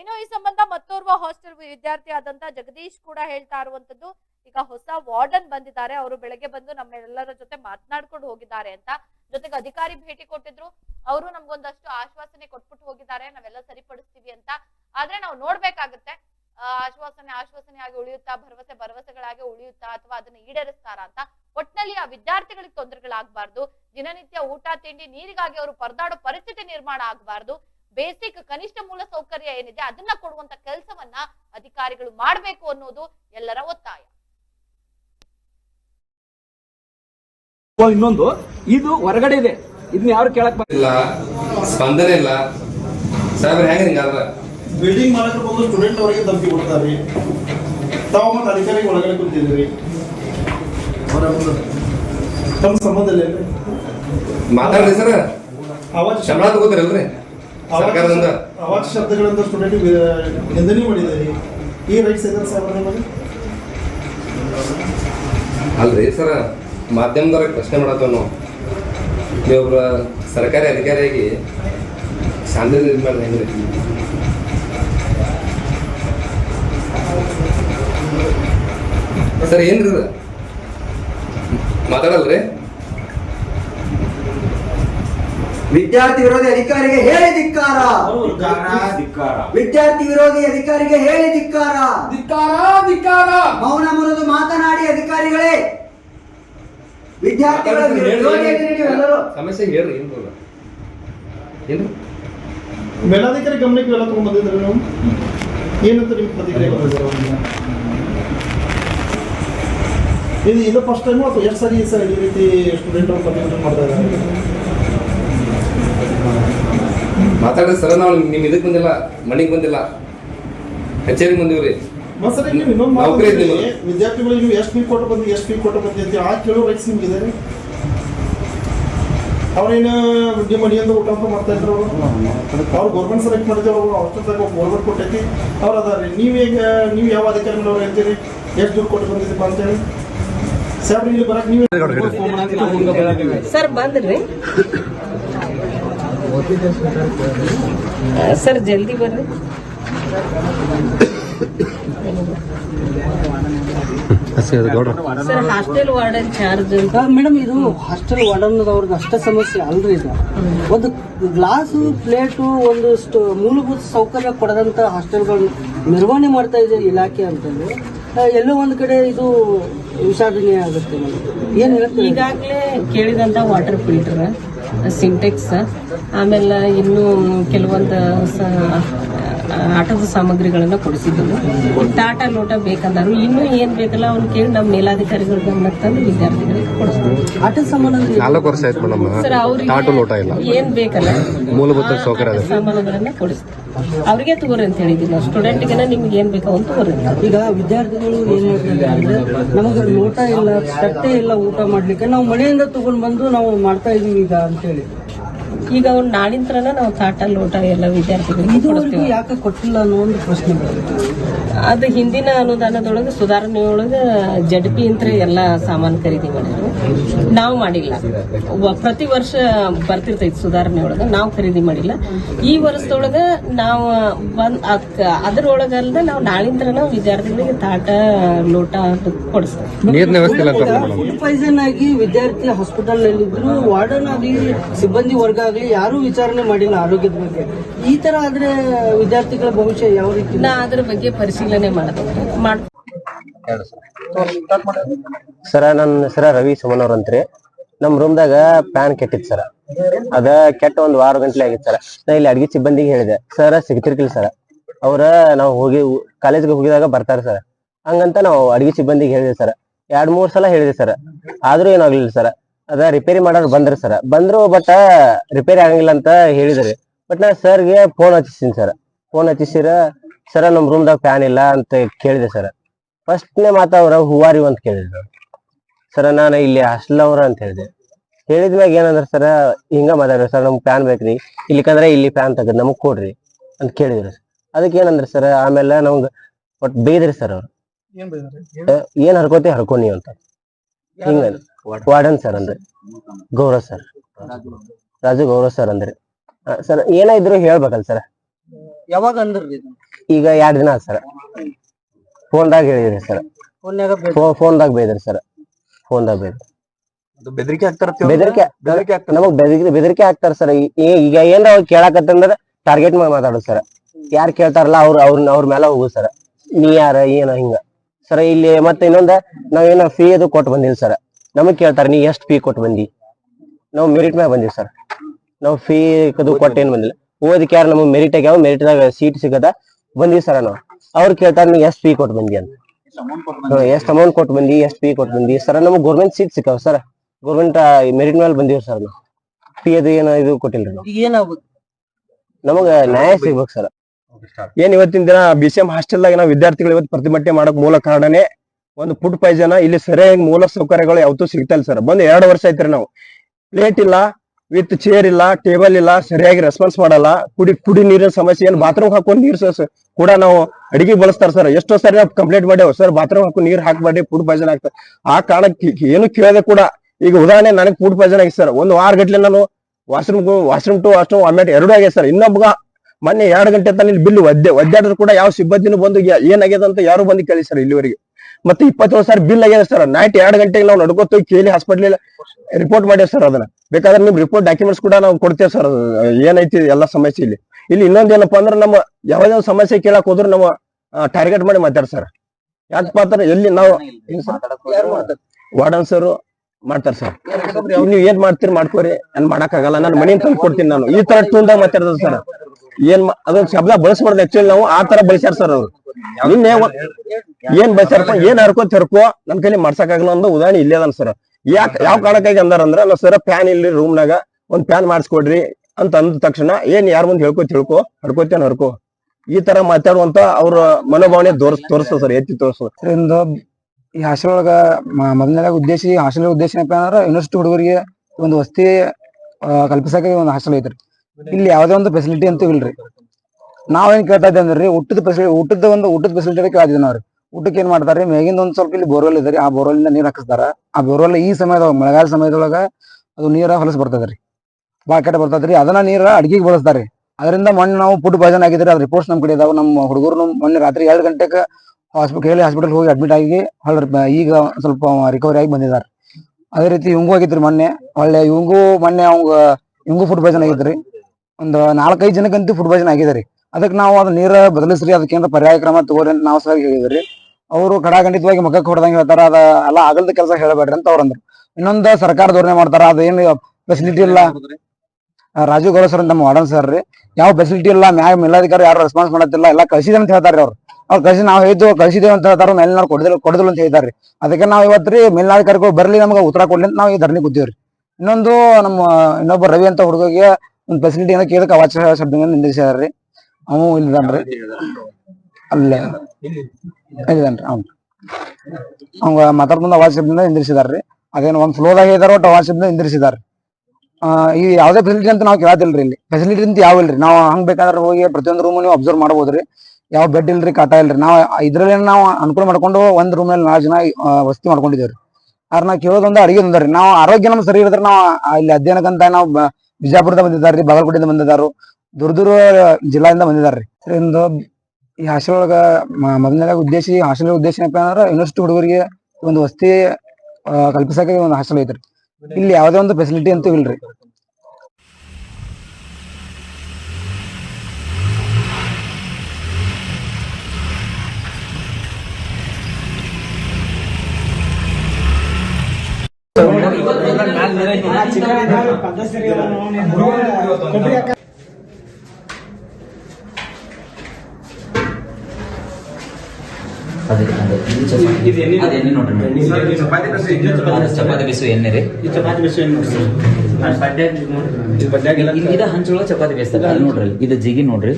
ಇನ್ನು ಈ ಸಂಬಂಧ ಮತ್ತೋರ್ವ ಹಾಸ್ಟೆಲ್ ವಿದ್ಯಾರ್ಥಿ ಆದಂತ ಜಗದೀಶ್ ಕೂಡ ಹೇಳ್ತಾ ಇರುವಂತದ್ದು ಈಗ ಹೊಸ ವಾರ್ಡನ್ ಬಂದಿದ್ದಾರೆ. ಅವರು ಬೆಳಗ್ಗೆ ಬಂದು ನಮ್ಮೆಲ್ಲರ ಜೊತೆ ಮಾತನಾಡ್ಕೊಂಡು ಹೋಗಿದ್ದಾರೆ ಅಂತ ಜೊತೆಗೆ ಅಧಿಕಾರಿ ಭೇಟಿ ಕೊಟ್ಟಿದ್ರು. ಅವರು ನಮ್ಗೊಂದಷ್ಟು ಆಶ್ವಾಸನೆ ಕೊಟ್ಬಿಟ್ಟು ಹೋಗಿದ್ದಾರೆ. ನಾವೆಲ್ಲ ಸರಿಪಡಿಸ್ತೀವಿ ಅಂತ. ಆದ್ರೆ ನಾವು ನೋಡ್ಬೇಕಾಗತ್ತೆ ಆಶ್ವಾಸನೆ ಆಶ್ವಾಸನೆ ಆಗಿ ಉಳಿಯುತ್ತಾ ಭರವಸೆ ಭರವಸೆಗಳಾಗಿ ಉಳಿಯುತ್ತಾ ಅಥವಾ ಅದನ್ನ ಈಡೇರಿಸ್ತಾರ ಅಂತ ಒಟ್ನಲ್ಲಿ ಆ ವಿದ್ಯಾರ್ಥಿಗಳಿಗೆ ತೊಂದರೆಗಳಾಗಬಾರ್ದು. ದಿನನಿತ್ಯ ಊಟ ತಿಂಡಿ ನೀರಿಗಾಗಿ ಅವರು ಪರದಾಡೋ ಪರಿಸ್ಥಿತಿ ನಿರ್ಮಾಣ ಆಗಬಾರ್ದು. ಬೇಸಿಕ್ ಕನಿಷ್ಠ ಮೂಲ ಸೌಕರ್ಯ ಏನಿದೆ ಅದನ್ನ ಕೊಡುವಂತ ಕೆಲಸವನ್ನ ಅಧಿಕಾರಿಗಳು ಮಾಡಬೇಕು ಅನ್ನೋದು ಎಲ್ಲರ ಒತ್ತಾಯ. ಇನ್ನೊಂದು. ಇದು ಹೊರಗಡೆ ಇದೆ. ಇದನ್ನ ಯಾರು ಕೇಳಕ್ ಬಂದಿಲ್ಲ ಇಲ್ಲ. ಸ್ಪಂದನೆ ಇಲ್ಲ. ಸಾಹೇಬ್ರ ಹೆಂಗ ಹಿಂಗಾದ್ರ ಬಿಲ್ಡಿಂಗ್ ಮಾಲಕರು ಬಂದು ಸ್ಟೂಡೆಂಟ್ ಅವರಿಗೆ ಧಮಕಿ ಕೊಡ್ತಾರೆ. ತಾವು ಮತ್ತೆ ಅಧಿಕಾರಿಗೆ ಒಳಗಡೆ ಕೂತಿದ್ದೀರಿ. ತಮ್ಮ ಸಂಬಂಧದಲ್ಲಿ? ಮಾತಾಡ್ರಿ ಸರ್. ಅವಾಜ್ ಶಬ್ದ ತಗೋತಿರಲ್ರಿ ಸರ್ಕಾರದಿಂದ. ಅವಾಜ್ ಶಬ್ದಗಳಿಂದ ಸ್ಟೂಡೆಂಟ್ ನಿಂದನೆ ಮಾಡಿದ್ದೀರಿ. ಈ ರೈಟ್ಸ್ ಇದೆ ಸರ್ ನಿಮಗೆ ಅಲ್ರಿ ಸರ್ ಮಾಧ್ಯಮದವ್ರ ಪ್ರಶ್ನೆ ಮಾಡತ್ತ ನಾವು. ಸರ್ಕಾರಿ ಅಧಿಕಾರಿಯಾಗಿ ಶಾಂತಿ ಮಾಡಿದ್ರೆ ಹೆಂಗ್ರಿ? ಸರ್ ಏನ್ರಿ? ಮಾತಾಡಲ್ರಿ. ವಿದ್ಯಾರ್ಥಿ ವಿರೋಧಿ ಅಧಿಕಾರಿಗೆ ಹೇಳಿ ಧಿಕ್ಕಾರ. ವಿದ್ಯಾರ್ಥಿ ವಿರೋಧಿ ಅಧಿಕಾರಿಗೆ ಹೇಳಿ ಧಿಕ್ಕಾರ. ಮೌನ ಮುರಿದು ಮಾತನಾಡಿ ಅಧಿಕಾರಿಗಳೇ. ವಿದ್ಯಾರ್ಥಿಗಳ ಸಮಸ್ಯೆ ಹೇಳ್ರಿ ಏನ್ ಬರಲ್ಲ ಏನು ಮೇಲಾಧಿಕಾರಿ ಗಮನಕ್ಕೆ ಎಲ್ಲ ತಗೊಂಡ್ ಬಂದಿದ್ರಿ ಏನಂತ ನಿಮ್ಗೆ ಪ್ರತಿಕ್ರಿಯೆ ಇದು ಇದು ಫಸ್ಟ್ ಟೈಮು ಅಥವಾ ಎಷ್ಟು ಸರಿ ಸರ್ ಈ ರೀತಿ ಸ್ಟೂಡೆಂಟ್ ಅವ್ರು ಪ್ರತಿಭಟನೆ ಮಾಡ್ತಾ ಇದ್ದಾರೆ? ಮಾತಾಡಿದ್ರೆ ಸರ್ ನಾವು ನಿಮ್ ಇದಕ್ ಬಂದಿಲ್ಲ ಮನೆಗೆ ಬಂದಿಲ್ಲ. ಕಚೇರಿಗೆ ಬಂದಿವ್ರಿ. ಮತ್ತೆ ನೀವು ಇನ್ನೊಂದು ನೌಕರಿ ಇದ್ದೀವಿ. ವಿದ್ಯಾರ್ಥಿಗಳಿಗೆ ನೀವು ಎಷ್ಟು ಫೀ ಕೊಟ್ಟು ಬಂದು ಎಷ್ಟು ಫೀ ಕೊಟ್ಟು ಬಂದಿ ಅಂತ ಆ ಕೇಳೋ ರೈಟ್ಸ್ ನಿಮ್ಗಿದೆ ಅವ್ರೇನು ನಿಮ್ಮ ಮನೆಯಿಂದ ಊಟ ಅಂತ ಮಾಡ್ತಾ ಇದ್ರು ಅವರು? ಅವ್ರು ಗೌರ್ಮೆಂಟ್ ಸೆಲೆಕ್ಟ್ ಮಾಡಿದ್ರು ಅವರು ಅಷ್ಟೊತ್ತಾಗ ಗೌರ್ಮೆಂಟ್ ಕೊಟ್ಟೈತಿ. ಅವ್ರು ಅದಾರೆ ನೀವು ಈಗ ನೀವು ಯಾವ ಅಧಿಕಾರಿಗಳವ್ರು ಹೇಳ್ತೀರಿ ಎಷ್ಟು ದುಡ್ಡು ಕೊಟ್ಟು ಬಂದಿದ್ದೀಪ ಅಂತೇಳಿ ಸಾಹೇಬ್ರಿ ಇಲ್ಲಿ ಬರಕ್ಕೆ ನೀವು ಸರ್ ಬಂದ್ರಿ. ಸರ್ ಜಲ್ದಿ ಬರ್ರಿ. Sir hostel warden charge madam ಇದು ಹಾಸ್ಟೆಲ್ ವಾರ್ಡನ್ದವ್ರದ್ದು ಅಷ್ಟೇ ಸಮಸ್ಯೆ ಅಲ್ರಿ ಇದು. ಒಂದು ಗ್ಲಾಸು ಪ್ಲೇಟು ಒಂದು ಸ್ಟ- ಮೂಲಭೂತ ಸೌಕರ್ಯ ಕೊಡದಂತ ಹಾಸ್ಟೆಲ್ಗಳು ನಿರ್ವಹಣೆ ಮಾಡ್ತಾ ಇದೆ ಇಲಾಖೆ ಅಂತಂದು ಆ, ಎಲ್ಲೋ ಒಂದ್ ಕಡೆ ಇದು ವಿಷಾದನೀಯ ಆಗುತ್ತೆ ಏನು ಹೇಳ್ತೀವಿ ಈಗಾಗಲೇ ಕೇಳಿದಂತ ವಾಟರ್ ಫಿಲ್ಟರ್ ಸಿಂಟೆಕ್ಸ್ ಆಮೇಲೆ ಇನ್ನು ಕೆಲವೊಂದು ಆಟದ ಸಾಮಗ್ರಿಗಳನ್ನ ಕೊಡಿಸಿದ್ದೀವಿ ತಾಟ ಲೋಟ ಬೇಕಂದ್ರು ಇನ್ನೂ ಏನ್ ಬೇಕಲ್ಲ ಅವ್ನು ಕೇಳಿ ನಮ್ಮ ಮೇಲಾಧಿಕಾರಿಗಳ ಗಮನಕ್ಕೆ ತಂದು ವಿದ್ಯಾರ್ಥಿಗಳಿಗೆ ಕೊಡಿಸ್ತೀವಿ. ಆಟದ ಸಾಮಾನು ನಾಲ್ಕು ವರ್ಷ ಆಯ್ತು ಮೇಡಮ್. ಸರ್ ಅವ್ರಿಗೆ ಲೋಟ ಇಲ್ಲ. ಏನ್ ಬೇಕಲ್ಲ. ಮೂಲಭೂತ ಸೌಕರ್ಯ ಸಾಮಾನುಗಳನ್ನ ಕೊಡಿಸ್ತೀವಿ. ಅವ್ರಿಗೆ ತಗೋರಿ ಅಂತ ಹೇಳಿದ್ವಿ ನಾವು ಸ್ಟೂಡೆಂಟ್ಗೆನ ನಿಮ್ಗೆ ಏನ್ ಬೇಕೋ ಅಂತ ತಗೋರಿ ಈಗ ವಿದ್ಯಾರ್ಥಿಗಳು ಏನ್ ಮಾಡ್ತಾರೆ ನಮಗೆ ಲೋಟ ಇಲ್ಲ ತಟ್ಟೆ ಇಲ್ಲ ಊಟ ಮಾಡ್ಲಿಕ್ಕೆ. ನಾವು ಮನೆಯಿಂದ ತಗೊಂಡ್ ಬಂದು ನಾವು ಮಾಡ್ತಾ ಇದೀವಿ ಈಗ ಅಂತೇಳಿ. ಈಗ ಅವ್ರು ನಾಳಿನ ತರ ನಾವು ತಾಟ ಲೋಟ ಎಲ್ಲ ವಿದ್ಯಾರ್ಥಿಗಳಿಗೆ ಯಾಕೆ ಕೊಟ್ಟಿಲ್ಲ ಅನ್ನೋ ಒಂದು ಪ್ರಶ್ನೆ ಅದು ಹಿಂದಿನ ಅನುದಾನದೊಳಗೆ ಸುಧಾರಣೆಯೊಳಗೆ ಜಡ್ಪಿ ಅಂತ ಎಲ್ಲ ಸಾಮಾನು ಖರೀದಿ ಮಾಡಿದ್ರು ನಾವು ಮಾಡಿಲ್ಲ. ವ- ಪ್ರತಿ ವರ್ಷ ಬರ್ತಿರ್ತೈತಿ ಸುಧಾರಣೆ ಒಳಗೆ ನಾವು ಖರೀದಿ ಮಾಡಿಲ್ಲ. ಈ ವರ್ಷದೊಳಗ ನಾವು ಬಂದ್ ಅದ್ಕ- ಅದ್ರೊಳಗಲ್ದ ನಾವು ನಾಳಿಂದ್ರ ನಾವು ವಿದ್ಯಾರ್ಥಿಗಳಿಗೆ ತಾಟ ಲೋಟ ಕೊಡಿಸ್ತೀವಿ. ನೀರಿನ ವ್ಯವಸ್ಥೆ ಇಲ್ಲ ಸರ್ ಫುಡ್ ಪಾಯ್ಸನ್ ಆಗಿ ವಿದ್ಯಾರ್ಥಿ ಹಾಸ್ಪಿಟಲ್ನಲ್ಲಿ ಇದ್ರು ವಾರ್ಡನ್ ಆಗಲಿ ಸಿಬ್ಬಂದಿ ವರ್ಗ ಆಗಲಿ ಯಾರು ವಿಚಾರಣೆ ಮಾಡಿಲ್ಲ ಆರೋಗ್ಯದ ಬಗ್ಗೆ. ಈ ತರ ಆದ್ರೆ ವಿದ್ಯಾರ್ಥಿಗಳ ಭವಿಷ್ಯ ಯಾವ ರೀತಿ? ನಾ ಅದ್ರ ಬಗ್ಗೆ ಪರಿಶೀಲನೆ ಮಾಡ್ತೀನಿ. ಮಾಡ್ ಸರ ನನ್ನ ಹೆಸರ ರವಿ ಸುಮನ್ ಅಂತ್ರಿ. ನಮ್ ರೂಮ್ದಾಗ ಪ್ಯಾನ್ ಕೆಟ್ಟಿತ್ತು ಸರ. ಅದ ಕೆಟ್ಟ ಒಂದ್ ವಾರ ಗಂಟ್ಲೆ ಆಗಿತ್ತು ಸರ. ನಾ ಇಲ್ಲಿ ಅಡ್ಗೆ ಸಿಬ್ಬಂದಿಗೆ ಹೇಳಿದೆ, ಸರ ಸಿಗ್ತಿರ್ಕಿಲ್ಲ ಸರ. ಅವ್ರ ನಾವು ಹೋಗಿ ಕಾಲೇಜ್ಗೆ ಹೋಗಿದಾಗ ಬರ್ತಾರೆ ಸರ್. ಹಂಗಂತ ನಾವು ಅಡ್ಗೆ ಸಿಬ್ಬಂದಿಗೆ ಹೇಳಿದೆ ಸರ್. ಎರಡ್ ಮೂರ್ ಸಲ ಹೇಳಿದೆ ಸರ್. ಆದ್ರೂ ಏನಾಗ್ಲಿಲ್ಲ ಸರ್. ಅದ ರಿಪೇರಿ ಮಾಡೋರು ಬಂದ್ರಿ ಸರ್. ಬಂದ್ರು ಬಟ್ ರಿಪೇರಿ ಆಗಂಗಿಲ್ಲ ಅಂತ ಹೇಳಿದ್ರಿ. ಬಟ್ ನಾ ಸರ್ಗೆ ಫೋನ್ ಹಚ್ಚಿಸ್ತೀನಿ ಸರ್. ಫೋನ್ ಹಚ್ಚಿಸಿರ, ಸರ, ನಮ್ ರೂಮ್ದಾಗ ಫ್ಯಾನ್ ಇಲ್ಲ ಅಂತ ಕೇಳಿದೆ ಸರ್. ಫಸ್ಟ್ನೇ ಮಾತ ಅವ್ರ, ಹೂವಾರಿ ಅಂತ ಕೇಳಿದ್ರು. ಸರ ನಾನು ಇಲ್ಲಿ ಅವ್ರ ಅಂತ ಹೇಳಿದೆ. ಹೇಳಿದ್ಮ್ಯಾಗ ಏನಂದ್ರ ಸರ ಹಿಂಗ ಮಾತಾಡ್ರಿ ಸರ್ ನಮ್ಗೆ ಫ್ಯಾನ್ ಬೇಕ್ರಿ. ಇಲ್ಲಿಕಂದ್ರೆ ಇಲ್ಲಿ ಫ್ಯಾನ್ ತೆಗೆದು ನಮಗ್ ಕೊಡ್ರಿ ಅಂತ ಕೇಳಿದ್ರು. ಅದಕ್ಕೆ ಏನಂದ್ರ ಸರ್ ಆಮೇಲೆ ನಮ್ಗೆ ಒಟ್ ಬೈದ್ರಿ ಸರ್ ಅವ್ರು. ಏನ್ ಏನ್ ಹರ್ಕೋತಿ ಹರ್ಕೊನಿ ಅಂತ. ಹಿಂಗ ವಾರ್ಡನ್ ಸರ್ ಅಂದ್ರೆ. ಗೌರವ್ ಸರ್. ರಾಜು ಗೌರವ ಸರ್ ಅಂದ್ರೆ. ಸರ್ ಏನಾದ್ರು ಹೇಳ್ಬೇಕಲ್ಲ ಸರ್. ಯಾವಾಗ ಅಂದ್ರಿ ಈಗ ಎರಡ್ ದಿನ ಆತ್ ಸರ್. ಫೋನ್ದಾಗ ಹೇಳಿದ್ರಿ ಸರ್. ಫೋನ್ದಾಗ ಬೈದ್ರಿ ಸರ್. ಬೈದ್ರಿ ಬೆದರಿಕೆ ಆಗ್ತಾರ ಬೆದರಿಕೆ ಬೆದರಿಕೆ ಆಗ್ತಾರ ನಮಗ್ ಬೆದರಿಕೆ ಬೆದರಿಕೆ ಆಗ್ತಾರ ಸರ್. ಈಗ ಏನ್ರ ಅವ್ರು ಕೇಳಾಕತ್ತಂದ್ರ ಟಾರ್ಗೆಟ್ ಮಾಡಿ ಮಾತಾಡೋದು ಸರ್. ಯಾರ್ ಕೇಳ್ತಾರಲ್ಲ ಅವ್ರ ಅವ್ರ ಅವ್ರ ಮೇಲೆ ಹೋಗುದು ಸರ್. ನೀ ಯಾರ ಏನ ಹಿಂಗ. ಸರ್ ಇಲ್ಲಿ ಮತ್ತೆ ಇನ್ನೊಂದ ನಾವೇನೋ ಫೀ ಅದು ಕೊಟ್ಟು ಬಂದಿಲ್ಲ ಸರ್. ನಮಗ್ ಕೇಳ್ತಾರ ನೀ ಎಷ್ಟ್ ಫೀ ಕೊಟ್ಟು ಬಂದಿ? ನಾವು ಮೆರಿಟ್ ಮ್ಯಾಗ ಬಂದಿವಿ ಸರ್. ನಾವು ಫೀ ಅದು ಕೊಟ್ಟು ಏನ್ ಬಂದಿಲ್ಲ. ಓದಕ್ಕೆ ಯಾರು ನಮಗ್ ಮೆರಿಟ್ ಆಗ್ಯಾವ ಮೆರಿಟ್ ದಾಗ ಸೀಟ್ ಸಿಗದ ಬಂದಿವಿ ಸರ್ ನಾವು. ಅವ್ರು ಕೇಳ್ತಾರ ನೀ ಎಷ್ಟ್ ಫೀ ಕೊಟ್ಟು ಬಂದಿ ಅಂತ. ಎಷ್ಟ್ ಅಮೌಂಟ್ ಕೊಟ್ಟು ಬಂದಿ? ಎಷ್ಟ್ ಫೀ ಕೊಟ್ಟು ಬಂದಿ ಸರ್ ನಮಗ್ ಗೌರ್ಮೆಂಟ್ ಸೀಟ್ ಸಿಕ್ಕಾವ ಸರ್? ಗೌರ್ಮೆಂಟ್ ಮೆರಿಟ್ ಮೇಲೆ ಬಂದಿವಿ ಸರ್ ನಾವು. ಫೀ ಅದು ಏನೋ ಇದು ಕೊಟ್ಟಿಲ್ಲ ನಾವು. ಏನಾಗುತ್ತೆ ನಮಗ ನ್ಯಾಯ ಸಿಗ್ಬೇಕು ಸರ್. ಏನ್ ಇವತ್ತಿನ ದಿನ ಬಿ ಸಿ ಎಂ ಹಾಸ್ಟೆಲ್ದಾಗ ನಾವು ವಿದ್ಯಾರ್ಥಿಗಳು ಇವತ್ತು ಪ್ರತಿಭಟನೆ ಮಾಡಕ್ ಮೂಲ ಕಾರಣನೇ ಒಂದು ಫುಡ್ ಪೈಜನ ಇಲ್ಲಿ ಸರಿಯಾಗಿ ಮೂಲ ಸೌಕರ್ಯಗಳು ಯಾವತ್ತೂ ಸಿಗ್ತಾ ಇಲ್ಲ ಸರ್. ಬಂದು ಎರಡು ವರ್ಷ ಐತ್ರಿ ನಾವು. ಪ್ಲೇಟ್ ಇಲ್ಲ ವಿತ್ ಚೇರ್ ಇಲ್ಲ ಟೇಬಲ್ ಇಲ್ಲ, ಸರಿಯಾಗಿ ರೆಸ್ಪಾನ್ಸ್ ಮಾಡಲ್ಲ. ಕುಡಿ ಕುಡಿ ನೀರಿನ ಸಮಸ್ಯೆ ಏನು ಬಾತ್ರೂಮ್ ಹಾಕೊಂಡು ನೀರು ಸರ್ ಕೂಡ ನಾವು ಅಡಿಗೆ ಬಳಸ್ತಾರ ಸರ್. ಎಷ್ಟೋ ಸರಿ ನಾವು ಕಂಪ್ಲೇಂಟ್ ಮಾಡ್ಯಾವ, ಸರ್ ಬಾತ್ರೂಮ್ ಹಾಕೊಂಡು ನೀರು ಹಾಕಬೇಡಿ ಫುಡ್ ಪಾಯ್ಸನ್ ಆಗ್ತದೆ. ಆ ಕಾರಣಕ್ಕೆ ಏನು ಕೇಳದೆ ಕೂಡ, ಈಗ ಉದಾಹರಣೆ ನನಗೆ ಫುಡ್ ಪಾಯ್ಸನ್ ಆಗಿದೆ ಸರ್. ಒಂದು ವಾರ ಗಟ್ಲೆ ನಾನು washroom washroom to washroom vomit ಎರಡು ಆಗಿದೆ ಸರ್. ಇನ್ನೊಬ್ಬ ಮೊನ್ನೆ ಎರಡು ಗಂಟೆ ತನ ಇಲ್ಲಿ ಬಿಲ್ ಒದ್ದೆ, ಒದ್ದಾಡಿದ್ರು ಕೂಡ ಯಾವ ಸಿಬ್ಬಂದಿನೂ ಬಂದು ಏನಾಗಿದೆ ಅಂತ ಯಾರು ಬಂದು ಕೇಳಿ ಸರ್ ಇಲ್ಲಿವರೆಗೆ. ಮತ್ತೆ ಇಪ್ಪತ್ತೇಳು ಸಾವಿರ ಬಿಲ್ ಆಗ್ಯದ ಸರ್ ನೈಟ್ ಎರಡು ಗಂಟೆಗೆ ನಾವು ನಡ್ಕೋತ ಕೇಳಿ ಹಾಸ್ಪಿಟ್ಲ್ ರಿಪೋರ್ಟ್ ಮಾಡ್ಯಾವ ಸರ್ ಅದನ್ನ. ಬೇಕಾದ್ರೆ ನಿಮ್ ರಿಪೋರ್ಟ್ ಡಾಕ್ಯುಮೆಂಟ್ಸ್ ಕೂಡ ನಾವು ಕೊಡ್ತೇವೆ ಸರ್ ಏನೈತಿ ಎಲ್ಲ ಸಮಸ್ಯೆ ಇಲ್ಲಿ. ಇಲ್ಲಿ ಇನ್ನೊಂದೇನಪ್ಪಾ ಅಂದ್ರೆ ನಮ್ಮ ಯಾವ್ದೇ ಒಂದು ಸಮಸ್ಯೆ ಕೇಳಕ್ ಹೋದ್ರು ನಮ್ಮ ಟಾರ್ಗೆಟ್ ಮಾಡಿ ಮಾತಾಡ್ ಸರ್ ಯಾಕಪ್ಪ ಅಂದ್ರೆ ಎಲ್ಲಿ ನಾವು ವಾರ್ಡನ್ ಸರ್ ಮಾಡ್ತಾರ ಸರ್ ನೀವ್ ಏನ್ ಮಾಡ್ತೀರಿ ಮಾಡ್ಕೋರಿ. ನಾನು ಮಾಡಕ್ ಆಗಲ್ಲ ನಾನು ಮನಿ ತಂದು ಕೊಡ್ತೀನಿ ನಾನು. ಈ ತರ ಟೂನ್ದಾಗ ಮಾತಾಡ್ತದ ಸರ್ ಏನ್ ಅದೊಂದ್ ಶಬ್ದ ಬಳಸ್ಬಾರ್ದು ಆಕ್ಚುಲಿ ನಾವು ಆ ತರ ಬಳಸ್ಯಾರ ಸರ್ ಅವ್ರು. ನಿನ್ನೆ ಏನ್ ಬಳಸ್ಯಾರಪ್ಪ ಏನ್ ಹರ್ಕೋ ಹರ್ಕೋ ನನ್ ಕೈಲಿ ಮಾಡ್ಸಕ್ ಆಗಲ್ಲ ಒಂದು ಉದಾಹರಣೆ ಇಲ್ಲೇ ಅದ ಸರ್ ಯಾಕ ಯಾವ ಕಾರಣಕ್ಕಾಗಿ ಅಂದಾರ ಅಂದ್ರ ನಾವು ಸರ್ ಫ್ಯಾನ್ ಇಲ್ಲಿ ರೂಮ್ನಾಗ ಒಂದ್ ಫ್ಯಾನ್ ಮಾಡಿಸ್ಕೊಡ್ರಿ ಅಂತ ಅಂದ ತಕ್ಷಣ ಏನ್ ಯಾರ ಮುಂದ್ ಹೇಳ್ಕೊ ತಿಳ್ಕೊ? ಹರ್ಕೋತೇನ್ ಹರ್ಕೋ. ಈ ತರ ಮಾತಾಡುವಂತ ಅವ್ರ ಮನೋಭಾವನೆ ತೋರ್ಸ್ ತೋರಿಸ್ತದ ಸರ್ ಎತ್ತಿ ತೋರಿಸ್ತದ ಇದರಿಂದ ಈ ಹಾಸ್ಟೆಲ್ ಒಳಗ ಮೊದಲನೇದಾಗ ಉದ್ದೇಶ ಈ ಹಾಸ್ಟೆಲ್ ಉದ್ದೇಶ ಏನಪ್ಪಾ ಅಂದ್ರೆ ಯೂನಿವರ್ಸಿಟಿ ಹುಡುಗರಿಗೆ ಒಂದು ವಸತಿ ಕಲ್ಪಿಸಕ್ಕೆ ಒಂದು ಹಾಸ್ಟೆಲ್ ಐತ್ರಿ. ಇಲ್ಲಿ ಯಾವ್ದೇ ಒಂದು ಫೆಸಿಲಿಟಿ ಅಂತೂ ಇಲ್ರಿ. ನಾವೇನ್ ಕೇಳ್ತಾ ಇದ್ದೇವೆ ಅಂದ್ರೆ ಊಟದ ಫೆಸಿಲಿಟಿ ಊಟದ ಒಂದು, ಊಟದ ಫೆಸಿಲಿಟಿ ಕೇಳ್ತಿದ್ವಿ ನಾವ್ರಿ ಊಟಕ್ಕೆ ಏನ್ ಮಾಡ್ತಾರೆ ಮೇಗಿಂದ ಒಂದ್ ಸ್ವಲ್ಪ ಇಲ್ಲಿ ಬೋರ್ವೆಲ್ ಇದ್ರಿ ಆ ಬೋರ್ವೆಲ್ ಇಂದ ನೀರ್ ಹಾಕಿಸ್ತಾರ. ಆ ಬೋರ್ವೆಲ್ ಈ ಸಮಯದೊಳಗ ಮಳೆಗಾಲ ಸಮಯದೊಳಗ ಅದು ನೀರ ಹೊಲಸ್ ಬರ್ತದ್ರಿ ಬಾಕೆಟ್ ಬರ್ತದ್ರಿ ಅದನ್ನ ನೀರ ಅಡ್ಗಿಗೆ ಬಳಸ್ತಾರ್ರಿ ಅದರಿಂದ ಮೊನ್ನೆ ನಾವು ಫುಡ್ ಪಾಯ್ಸನ್ ಆಗಿದ್ರೆ ಅದ್ರ ರಿಪೋರ್ಟ್ಸ್ ನಮ್ ಕಡೆ ಇದಾವೆ. ನಮ್ಮ ಹುಡುಗರು ಮೊನ್ನೆ ರಾತ್ರಿ ಎರಡು ಗಂಟೆಗೆ ಹಾಸ್ಪಿಟಲ್ ಹಾಸ್ಪಿಟಲ್ ಹೋಗಿ ಅಡ್ಮಿಟ್ ಆಗಿ ಈಗ ಸ್ವಲ್ಪ ರಿಕವರಿ ಆಗಿ ಬಂದಿದ್ದಾರೆ. ಅದೇ ರೀತಿ ಇವಂಗೂ ಆಗಿತ್ರಿ ಮೊನ್ನೆ. ಒಳ್ಳೆ ಇವಂಗೂ ಮೊನ್ನೆ ಅವಂಗ, ಇವಂಗೂ ಫುಡ್ ಪಾಯ್ಸನ್ ಆಗಿದ್ರಿ ಒಂದು ನಾಲ್ಕೈದು ಜನಕ್ಕಂತೂ ಫುಡ್ ಪಾಯ್ಸನ್ ಆಗಿದೆ ರೀ. ಅದಕ್ಕೆ ನಾವು ಅದ್ ನೀರ ಬದಲಿಸ್ರಿ ಅದಕ್ಕೇಂದ್ರ ಪರ್ಯಾಯ ಕ್ರಮ ತಗೋರಿ ಅಂತ ನಾವು ಸಹ ಹೇಳಿದ್ರಿ. ಅವರು ಕಡಾಖಂಡಿತವಾಗಿ ಮಗಕ್ಕೆ ಹೊಡೆದಂಗೆ ಹೇಳ್ತಾರ, ಅದ ಎಲ್ಲ ಆಗಲ್ದ ಕೆಲಸ ಹೇಳಬೇಡ್ರಿ ಅಂತ ಅವ್ರಂದ್ರು. ಇನ್ನೊಂದು ಸರ್ಕಾರ ಧೋರಣೆ ಮಾಡ್ತಾರ ಅದೇನು ಫೆಸಿಲಿಟಿ ಇಲ್ಲ. ರಾಜು ಗೌಡ ಸರ್ ನಮ್ಮ ವಾರ್ಡನ್ ಸರ್ ರೀ, ಯಾವ ಫೆಸಿಲಿಟಿ ಇಲ್ಲ, ಮ್ಯಾಗ ಮೇಲಾಧಿಕಾರಿ ಯಾರು ರೆಸ್ಪಾನ್ಸ್ ಮಾಡತ್ತಿಲ್ಲ, ಎಲ್ಲ ಕಳಿಸಿದೆ ಅಂತ ಹೇಳ್ತಾರೆ ಅವ್ರು. ಅವ್ರು ಕಳಿಸಿ, ನಾವು ಹೇಳಿದ್ದು ಕಳಿಸಿದೇವೆ ಅಂತ ಹೇಳ್ತಾರೆ ನಾವು ಕೊಡದಿಲ್ಲ ಕೊಡದಿಲ್ಲ ಅಂತ ಹೇಳ್ತಾರೆ ಅದಕ್ಕೆ ನಾವು ಇವತ್ತು ರೀ ಮೇಲಾಧಿಕಾರಿಗಳು ಬರಲಿ ನಮ್ಗೆ ಉತ್ತರ ಕೊಡ್ಲಿ ಅಂತ ನಾವು ಈ ಧರಣಿ ಕೂತೀವ್ರಿ. ಇನ್ನೊಂದು ನಮ್ಮ, ಇನ್ನೊಬ್ಬ ರವಿ ಅಂತ ಹುಡುಗಿಗೆ ಒಂದು ಫೆಸಿಲಿಟಿ ಏನೋ ಕೇಳಕ್ಕೆ ಅವಾಚ ಶಬ್ದಗಳನ್ನು ನಿಂದಿಸಿದಾರ್ರಿ ಅವು ಇಲ್ದಾನ್ರಿ ಅಲ್ಲೇ. ಇಲ್ದಾನ್ರಿ ಅವ್ನು. ಅವಂಗ ಮಾತಾಡ್ಕೊಂಡು ಅವಾಜ್ ಶಬ್ದದಿಂದ ನಿಂದಿರಿಸಿದಾರ್ರಿ. ಅದೇನು ಒಂದು ಫ್ಲೋದಾಗ ಇದಾರ ಒಟ್ಟು ನಿಂದಿರಿಸಿದಾರೆ. ಆ, ಈ ಯಾವುದೇ ಫೆಸಿಲಿಟಿ ಅಂತ ನಾವು ಕೇಳಾತಿಲ್ರಿ ಇಲ್ಲಿ. ಫೆಸಿಲಿಟಿ ಅಂತ ಯಾವ ಇಲ್ರಿ. ನಾವು ಹಂಗ್ ಬೇಕಾದ್ರೆ ಹೋಗಿ ಪ್ರತಿಯೊಂದು ರೂಮ್ ನೀವು ಅಬ್ಸರ್ವ್ ಮಾಡ್ಬೋದ್ರಿ. ಯಾವ ಬೆಡ್ ಇಲ್ರಿ ಕಾಟ ಇಲ್ರಿ. ನಾವು ಇದ್ರಲ್ಲಿ ನಾವು ಅನುಕೂಲ ಮಾಡ್ಕೊಂಡು ಒಂದ್ ರೂಮಲ್ಲಿ ನಾಲ್ಕು ಜನ ವಸತಿ ಮಾಡ್ಕೊಂಡಿದ್ದೇವ್ರಿ ಆದ್ರೆ ನಾವು ಕೇಳೋದೊಂದು ಅಡಿಗೆ ಒಂದ್ರಿ. ನಾವು ಆರೋಗ್ಯ ನಮ್ಮ ಸರಿ ಇರಿದ್ರೆ ನಾವು ಇಲ್ಲಿ ಅಧ್ಯಯನಕ್ಕಂತ ನಾವು ಬಿಜಾಪುರದ ಬಂದಿದ್ದಾರೆ ಬಂದಿದ್ದಾರ್ರಿ ಬಾಗಲಕೋಟೆಯಿಂದ ಬಂದಿದ್ದಾರು. ದೂರ ದೂರ ಜಿಲ್ಲಾದಿಂದ ಬಂದಿದ್ದಾರೆ ಒಂದು ಈ ಹಾಸ್ಟೆಲ್ ಒಳಗ ಮೊದಲನೇ ಉದ್ದೇಶ ಹಾಸ್ಟೆಲ್ ಉದ್ದೇಶ ಏನಪ್ಪ ಅಂದ್ರೆ ಯೂನಿವರ್ಸಿಟಿ ಹುಡುಗರಿಗೆ ಒಂದು ವಸತಿ ಕಲ್ಪಿಸಕ ಒಂದು ಹಾಸ್ಟೆಲ್ ಐತ್ರಿ. ಇಲ್ಲಿ ಯಾವುದೇ ಒಂದು ಫೆಸಿಲಿಟಿ ಅಂತೂ ಇಲ್ರಿ. ಚಪಾತಿ ಬಿಸು ಎಣ್ಣೆ ರೀ. ಇದು ಹಂಚೊಳಗ ಚಪಾತಿ ಬೇಯಿಸ್ತಾರೆ ಅಲ್ಲಿ ನೋಡ್ರಿ ಇದು ಜಿಗಿ ನೋಡ್ರಿ.